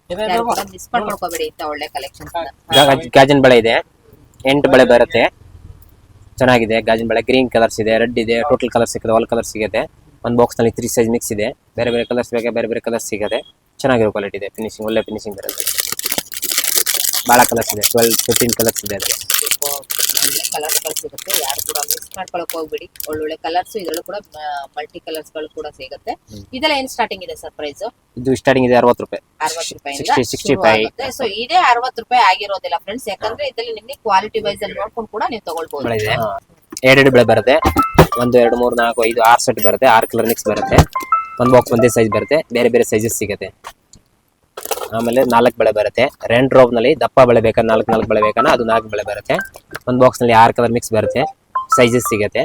ಮಿಸ್ ಮಾಡ್ಕೊಬೇಡಿ ಇಂತ ಒಳ್ಳೆ ಕಲೆಕ್ಷನ್ಸ್
ಗಾಜನ್ ಬಳೆ ಇದೆ. ಎಂಟು ಬಳೆ ಬರುತ್ತೆ. ಚೆನ್ನಾಗಿದೆ. ಗಾಜಿನ ಬಳೆ ಗ್ರೀನ್ ಕಲರ್ಸ್ ಇದೆ. ರೆಡ್ ಇದೆ. ಟೋಟಲ್ ಕಲರ್ ಸಿಗುತ್ತೆ ಆಲ್ ಕಲರ್ ಸಿಗುತ್ತೆ ಒಂದು ಬಾಕ್ಸ್ನಲ್ಲಿ ತ್ರೀ ಸೈಜ್ ಮಿಕ್ಸ್ ಇದೆ. ಬೇರೆ ಬೇರೆ ಕಲರ್ಸ್ ಬೇಕಾ ಬೇರೆ ಬೇರೆ ಕಲರ್ಸ್ ಸಿಗುತ್ತೆ ಚೆನ್ನಾಗಿರೋ ಕ್ವಾಲಿಟಿ ಇದೆ. ಫಿನಿಶಿಂಗ್ ಒಳ್ಳೆ ಫಿನಿಶಿಂಗ್ ಬರುತ್ತೆ. ಭಾಳ ಕಲರ್ಸ್ ಇದೆ. ಟ್ವೆಲ್ ಫಿಫ್ಟೀನ್ ಕಲರ್ಸ್ ಇದೆ ಅದರಲ್ಲಿ.
ಕಲರ್ಸ್ಗಳು ಸಿಗುತ್ತೆ ಯಾರು ಕೂಡ ಮಿಸ್ ಮಾಡ್ಕೊಳಕ್ ಹೋಗ್ಬಿಡಿ. ಒಳ್ಳೊಳ್ಳೆ ಕಲರ್ಸ್ ಇದ್ರಲ್ಲೂ ಕೂಡ ಮಲ್ಟಿ ಕಲರ್ಸ್ಗಳು ಕೂಡ ಸಿಗುತ್ತೆ. ಇದೆಲ್ಲ ಏನ್ ಸ್ಟಾರ್ಟಿಂಗ್ ಇದೆ ಸರ್ ಪ್ರೈಸ್
ಇದು ಸ್ಟಾರ್ಟಿಂಗ್ ಇದೆ ಅರವತ್ತು ರೂಪಾಯಿ.
ಅರವತ್ತು ರೂಪಾಯಿಂದ
60, 65.
ಸೊ ಇದೇ ಅರವತ್ತು ರೂಪಾಯಿ ಆಗಿರೋದಿಲ್ಲ ಫ್ರೆಂಡ್ಸ್ ಯಾಕಂದ್ರೆ ಇದ್ರಲ್ಲಿ ನಿಮ್ಗೆ ಕ್ವಾಲಿಟಿ ವೈಸ್ ಅಲ್ಲಿ ನೋಡ್ಕೊಂಡು ಕೂಡ ನೀವು ತಗೊಳ್ಬಹುದು
ಎರಡೆರಡು ಬೆಳೆ ಬರುತ್ತೆ. ಒಂದು ಎರಡು ಮೂರು ನಾಲ್ಕು ಐದು ಆರು ಸೆಟ್ ಬರುತ್ತೆ. ಆರು ಕಲರ್ ಮಿಕ್ಸ್ ಬರುತ್ತೆ. ಒಂದು ಬಾಕ್ಸ್ ಒಂದೇ ಸೈಜ್ ಬರುತ್ತೆ. ಬೇರೆ ಬೇರೆ ಸೈಜಸ್ ಸಿಗುತ್ತೆ. ಆಮೇಲೆ ನಾಲ್ಕು ಬೆಳೆ ಬರುತ್ತೆ. ರೆಂಟ್ ರೋಬ್ನಲ್ಲಿ ದಪ್ಪ ಬೆಳೆ ಬೇಕಾ ನಾಲ್ಕು ನಾಲ್ಕು ಬೆಳೆ ಬೇಕಾ ಅದು ನಾಲ್ಕು ಬೆಳೆ ಬರುತ್ತೆ. ಒಂದು ಬಾಕ್ಸ್ನಲ್ಲಿ ಆರು ಕಲರ್ ಮಿಕ್ಸ್ ಬರುತ್ತೆ. ಸೈಜಸ್ ಸಿಗುತ್ತೆ.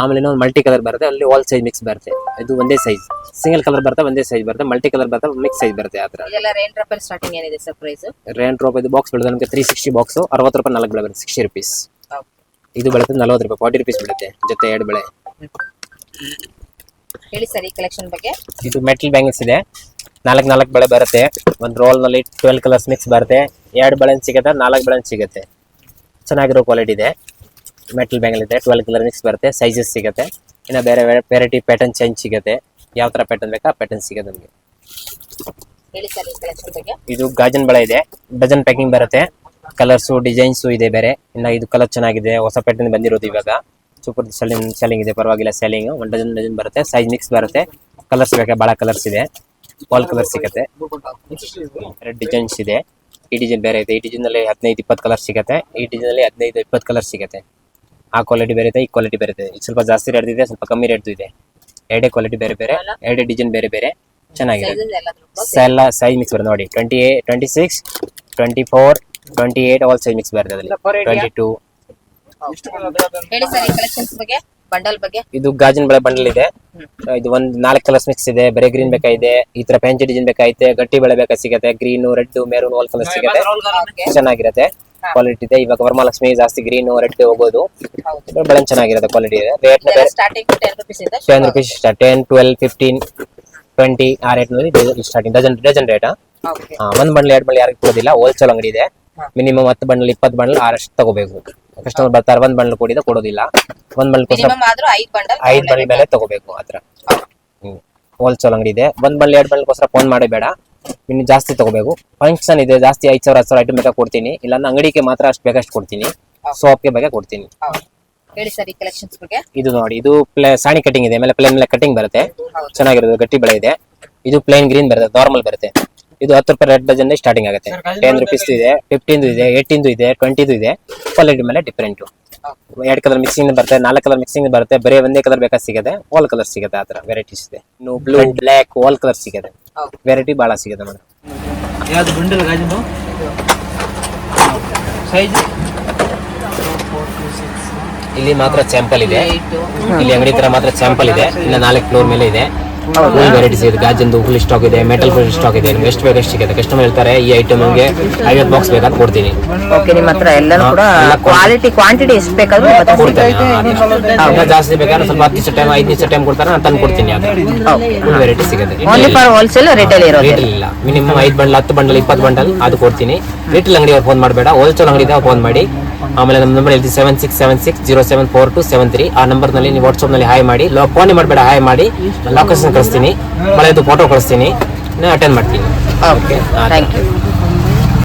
ಆಮೇಲೆ ಇನ್ನೊಂದು ಮಲ್ಟಿ ಕಲರ್ ಬರುತ್ತೆ ಅಲ್ಲಿ ಆಲ್ ಸೈಜ್ ಮಿಕ್ಸ್ ಬರುತ್ತೆ. ಇದು ಒಂದೇ ಸೈಜ್ ಸಿಂಗಲ್ ಕಲರ್ ಬರುತ್ತೆ ಒಂದೇ ಸೈಜ್ ಬರುತ್ತೆ ಮಲ್ಟಿ ಕಲರ್ ಬರುತ್ತೆ ಮಿಕ್ಸ್ ಸೈಜ್ ಬರುತ್ತೆ ಆ ಥರ.
ಸ್ಟಾರ್ಟಿಂಗ್ ಏನಿದೆ ಸರ್ ಪ್ರೈಸ್
ರೆಂಟ್ ರೋಪ್ ಇದು ಬಾಕ್ಸ್ ಬೆಳೆದ ನಮಗೆ ತ್ರೀ ಸಿಕ್ಸ್ಟಿ ಬಾಕ್ಸ್ ಅರವತ್ತು ರೂಪಾಯಿ ನಾಲ್ಕು ಬೆಳೆ ಬರುತ್ತೆ ಸಿಕ್ಸ್ಟಿ ರುಪೀಸ್ ಇದು ಬೆಳೆದ ನಲವತ್ತು ರೂಪಾಯಿ ಫಾರ್ಟಿ ರುಪೀಸ್ ಬೀಳುತ್ತೆ ಜೊತೆ ಎರಡು ಬೆಳೆ.
ಹೇಳಿ ಸರ್ ಈ ಕಲೆಕ್ಷನ್ ಬಗ್ಗೆ.
ಇದು ಮೆಟಲ್ ಬ್ಯಾಂಗಲ್ಸ್ ಇದೆ. ನಾಲ್ಕು ನಾಲ್ಕು ಬಳೆ ಬರುತ್ತೆ. ಒಂದು ರೋಲ್ನಲ್ಲಿ ಟ್ವೆಲ್ ಕಲರ್ಸ್ ಮಿಕ್ಸ್ ಬರುತ್ತೆ. ಎರಡು ಬಳೆ ಸಿಗುತ್ತೆ ನಾಲ್ಕು ಬಳೆ ಸಿಗುತ್ತೆ. ಚೆನ್ನಾಗಿರೋ ಕ್ವಾಲಿಟಿ ಇದೆ. ಮೆಟಲ್ ಬ್ಯಾಂಗಲ್ ಇದೆ ಟ್ವೆಲ್ ಕಲರ್ ಮಿಕ್ಸ್ ಬರುತ್ತೆ ಸೈಜಸ್ ಸಿಗುತ್ತೆ. ಇನ್ನು ಬೇರೆ ವೆರೈಟಿ ಪ್ಯಾಟರ್ನ್ ಚೇಂಜ್ ಸಿಗುತ್ತೆ. ಯಾವ ಥರ ಪ್ಯಾಟರ್ನ್ ಬೇಕಾ ಪ್ಯಾಟರ್ನ್ ಸಿಗುತ್ತೆ ನಮಗೆ.
ಹೇಳಿ ಸರ್ ಈ ಕಲೆಕ್ಷನ್ ಬಗ್ಗೆ.
ಇದು ಗಾಜನ್ ಬಳೆ ಇದೆ. ಡಜನ್ ಪ್ಯಾಕಿಂಗ್ ಬರುತ್ತೆ. ಕಲರ್ಸು ಡಿಸೈನ್ಸು ಇದೆ ಬೇರೆ. ಇನ್ನು ಇದು ಕಲರ್ ಚೆನ್ನಾಗಿದೆ. ಹೊಸ ಪ್ಯಾಟರ್ನ್ ಬಂದಿರೋದು ಇವಾಗ. ಸೂಪರ್ ಸೆಲ್ಲಿಂಗ್ ಸೆಲ್ಲಿಂಗ್ ಇದೆ. ಪರವಾಗಿಲ್ಲ ಸೆಲ್ಲಿಂಗ್ ಒನ್ ಡಜನ್ ಡಜನ್ ಬರುತ್ತೆ. ಸೈಜ್ ಮಿಕ್ಸ್ ಬರುತ್ತೆ. ಕಲರ್ಸ್ ಬೇಕಾ ಭಾಳ ಕಲರ್ಸ್ ಇದೆ. ವಾಲ್ ಕಲರ್ ಸಿಗುತ್ತೆ. ಎರಡು ಡಿಸೈನ್ಸ್ ಇದೆ. ಈ ಡಿಸೈನ್ ಬೇರೆ ಇದೆ. ಈ ಡಿಸೈನ್ ಅಲ್ಲಿ ಹದಿನೈದು ಇಪ್ಪತ್ತು ಕಲರ್ ಸಿಗುತ್ತೆ. ಈ ಡಿಸೈನಲ್ಲಿ ಹದಿನೈದು ಇಪ್ಪತ್ತು ಕಲರ್ ಸಿಗುತ್ತೆ. ಆ ಕ್ವಾಲಿಟಿ ಬೇರೆ ಇದೆ ಈ ಕ್ವಾಲಿಟಿ ಬೇರೆ ಇದೆ. ಇದು ಸ್ವಲ್ಪ ಜಾಸ್ತಿ ರೇಟ್ ಇದೆ ಸ್ವಲ್ಪ ಕಮ್ಮಿ ರೇಟ್ ಇದೆ. ಎರಡೇ ಕ್ವಾಲಿಟಿ ಬೇರೆ ಬೇರೆ. ಎರಡೇ ಡಿಸೈನ್ ಬೇರೆ ಬೇರೆ. ಚೆನ್ನಾಗಿದೆ. ಎಲ್ಲ ಸೈಜ್ ಮಿಕ್ಸ್ ಬರುತ್ತೆ ನೋಡಿ ಟ್ವೆಂಟಿ ಏ twenty six twenty four twenty eight all size mix ಬರುತ್ತೆ ಅದರಲ್ಲಿ. ಟ್ವೆಂಟಿ ಟೂ
ಹೇಳಿ ಸರ್ ಈ ಕಲೆಕ್ಷನ್ಸ್ ಬಗ್ಗೆ ಬಂಡಲ್ ಬಗ್ಗೆ.
ಇದು ಗಾಜಿನ ಬಳೆ ಬಂಡಲ್ ಇದೆ. ಇದು ಒಂದ್ ನಾಲ್ಕು ಕಲರ್ಸ್ ಮಿಕ್ಸ್ ಇದೆ. ಬರೀ ಗ್ರೀನ್ ಬೇಕಾಗಿದೆ. ಈ ತರ ಪ್ಯಾಂಚಿ ಡಿಸೈನ್ ಬೇಕಾಯ್ತೆ ಗಟ್ಟಿ ಬಳೆ ಬೇಕಾ ಸಿಗತ್ತೆ. Green red maroon all colour ಸಿಗತ್ತೆ. ಚೆನ್ನಾಗಿರುತ್ತೆ. ಕ್ವಾಲಿಟಿ ಇದೆ. ಇವಾಗ ವರಮಹಾಲಕ್ಷ್ಮಿ ಜಾಸ್ತಿ ಗ್ರೀನ್ ರೆಡ್ ಹೋಗೋದು. ಬಳೆ ಚೆನ್ನಾಗಿರುತ್ತೆ ಕ್ವಾಲಿಟಿ ಇದೆ. ರೇಟ್
ಸ್ಟಾರ್ಟಿಂಗ್ ಟೆನ್ ರುಪೀಸ್ ಇಂದ.
ಟೆನ್ ಟ್ವೆಲ್ ಫಿಫ್ಟೀನ್ ಟ್ವೆಂಟಿ ಆ ರೇಟ್ನಲ್ಲಿ ಸ್ಟಾರ್ಟಿಂಗ್ ಡಜನ್ ಡಜನ್ ರೇಟ್ ಒಂದ್ ಬಂಡ್ಲ್ ಎರಡ್ ಬಂಡ್ಲ್ ಯಾರಿಗೂ ಕೊಡೋದಿಲ್ಲ. ಹೋಲ್ಸೇಲ್ ಅಂಗಡಿ ಇದೆ. ಮಿನಿಮಮ್ ಹತ್ತು ಬಂಡ್ಲ್ ಇಪ್ಪತ್ತು ಬಂಡ್ಲ್ ಆರಷ್ಟು ತಗೋಬೇಕು. ಕಸ್ಟಮರ್ ಬರ್ತಾರೆ ಒಂದ್ ಬಂಡ್ಲ್ ಕೊಡಿದ ಕೊಡೋದಿಲ್ಲ. ಒಂದ್ ಬಂಡ್ಲ್
ಐದ್ ಬಂಡಲ್
ಐದ್ ಬಂಡ್ಲ್ ಮೇಲೆ ತಗೋಬೇಕು ಆತರ. ಹೋಲ್ಸೇಲ್ ಅಂಗಡಿ ಇದೆ. ಒಂದ್ ಬಂಡ್ಲ್ ಎರಡ್ ಬಂಡ್ಲ್ಗೋಸ್ಕರ ಫೋನ್ ಮಾಡಬೇಡ ಇನ್ನು ಜಾಸ್ತಿ ತಗೋಬೇಕು. ಫಂಕ್ಷನ್ ಇದೆ ಜಾಸ್ತಿ ಐದ್ ಸಾವಿರ ಹತ್ತು ಸಾವಿರ ಐಟಮ್ ಬೇಕಾ ಕೊಡ್ತೀನಿ. ಇಲ್ಲ ಅಂಗಡಿಗೆ ಮಾತ್ರ ಅಷ್ಟು ಬೇಕಷ್ಟು ಕೊಡ್ತೀನಿ. ಸೋಪ್ಗೆ ಬಗ್ಗೆ ಕೊಡ್ತೀನಿ.
ಹೇಳಿ ಸರ್ ಈ ಕಲೆಕ್ಷನ್ಸ್ ಬಗ್ಗೆ.
ಇದು ನೋಡಿ ಇದು ಪ್ಲೇ ಸಾಣಿ ಕಟಿಂಗ್ ಇದೆ. ಮೇಲೆ ಪ್ಲೇನ್ ಮೇಲೆ ಕಟಿಂಗ್ ಬರುತ್ತೆ. ಚೆನ್ನಾಗಿರೋದು ಗಟ್ಟಿ ಬೆಳೆ ಇದೆ. ಇದು ಪ್ಲೇನ್ ಗ್ರೀನ್ ಬರುತ್ತೆ ನಾರ್ಮಲ್ ಬರುತ್ತೆ. ಇದು ಹತ್ತು ರೂಪಾಯಿ ರೆಡ್ ಡಜನ್ ಸ್ಟಾರ್ಟಿಂಗ್ ಆಗುತ್ತೆ. ಟೆನ್ ರುಪೀಸ್ ಇದೆ ಫಿಫ್ಟೀನ್ ಇದೆ ಏಯ್ಟೀನ್ ಇದೆ ಟ್ವೆಂಟಿದು ಇದೆ ಕ್ವಾಲಿಟಿ ಮೇಲೆ ಡಿಫ್ರೆಂಟ್ ಎರಡು ಕಲರ್ ಮಿಕ್ಸಿಂಗ್ ಬರುತ್ತೆ ನಾಲ್ಕು ಕಲರ್ ಮಿಕ್ಸಿಂಗ್ ಬರುತ್ತೆ ಬರೀ ಒಂದೇ ಕಲರ್ ಬೇಕಾದ ಸಿಗುತ್ತೆ ಆಲ್ ಕಲರ್ ಸಿಗುತ್ತೆ ಆ ಥರ ವೆರೈಟೀಸ್ ಇದೆ. ಇನ್ನು ಬ್ಲೂ ಬ್ಲ್ಯಾಕ್ ಆಲ್ ಕಲರ್ ಸಿಗುತ್ತೆ.
Okay.
ವೆರೈಟಿ ಬಹಳ ಸಿಗುತ್ತೆ ಮೇಡಮ್
ಯಾವ್ದು ಬಂಡಲ್ ಗಾಜಿಂದು ಸೈಜ್
ಇಲ್ಲಿ ಮಾತ್ರ ಸ್ಯಾಂಪಲ್ ಇದೆ. ಇಲ್ಲಿ ಅಂಗಡಿ ತರ ಮಾತ್ರ ಸ್ಯಾಂಪಲ್ ಇದೆ. ಇನ್ನ ನಾಲ್ಕು ಫ್ಲೋರ್ ಮೇಲೆ ಇದೆ. ಫುಲ್ ವೆರೈಟೀಸ್ ಇದೆ. ಗಾಜಂದು ಫುಲ್ ಸ್ಟಾಕ್ ಇದೆ ಮೆಟಲ್ ಫುಲ್ ಸ್ಟಾಕ್ ಇದೆ. ನಿಮ್ಗೆ ಎಷ್ಟು ಬೇಕು ಎಷ್ಟು ಸಿಗುತ್ತೆ. ಕಸ್ಟಮರ್ ಹೇಳ್ತಾರೆ ಈ ಐಟಮ್ ನಿಮಗೆ ಐವತ್ತು ಬಾಕ್ಸ್ ಬೇಕಾದ್ರೆ ಕೊಡ್ತೀನಿ.
ಓಕೆ ನಿಮ್ಮ ಹತ್ರ ಎಲ್ಲಾನು ಕೂಡ ಕ್ವಾಲಿಟಿ ಕ್ವಾಂಟಿಟಿ ಎಷ್ಟು ಬೇಕಾದ್ರೂ ಹತ್ರ
ಕೊಡ್ತೇನೆ. ಜಾಸ್ತಿ ಬೇಕಾದ್ರೆ ಸ್ವಲ್ಪ ಹತ್ತು ನಿಮಿಷ ಟೈಮ್ ಐದು ನಿಮಿಷ ಟೈಮ್ ಕೊಡ್ತಾರೆ ನಾನು ತಂದು ಕೊಡ್ತೀನಿ ಫುಲ್ ವೆರೈಟಿ ಸಿಗುತ್ತೆ.
ಓನ್ಲಿ ಫಾರ್ ಹೋಲ್ಸೇಲ್ ರಿಟೇಲ್ ಇರೋ
ರೇಟ್ ಇಲ್ಲ. ಮಿನಿಮಮ್ ಐದು ಬಂಡಲ್ ಹತ್ತು ಬಂಡಲ್ ಇಪ್ಪತ್ತು ಬಂಡಲ್ ಅದು ಕೊಡ್ತೀನಿ. ರಿಟೇಲ್ ಅಂಗಡಿ ಅವ್ರು ಫೋನ್ ಮಾಡಬೇಡ. ಹೋಲ್ಸೇಲ್ ಅಂಗಡಿ ಫೋನ್ ಮಾಡಿ. ಆಮೇಲೆ ನಮ್ಮ ನಂಬರ್ ಹೇಳ್ತೀವಿ seven six seven six zero seven four two seven three ಆ ನಂಬರ್ನಲ್ಲಿ ನೀವು ವಾಟ್ಸಪ್ನಲ್ಲಿ ಹಾಯ್ ಮಾಡಿ ಫೋನ್ ಮಾಡಬೇಡ ಹಾಯ್ ಮಾಡಿ ಲೊಕೇಶನ್ ಕಳಿಸ್ತೀನಿ. ಮಳೆದು ಫೋಟೋ ಕಳಿಸ್ತೀನಿ. ಅಟೆಂಡ್ ಮಾಡ್ತೀನಿ.
Okay thank you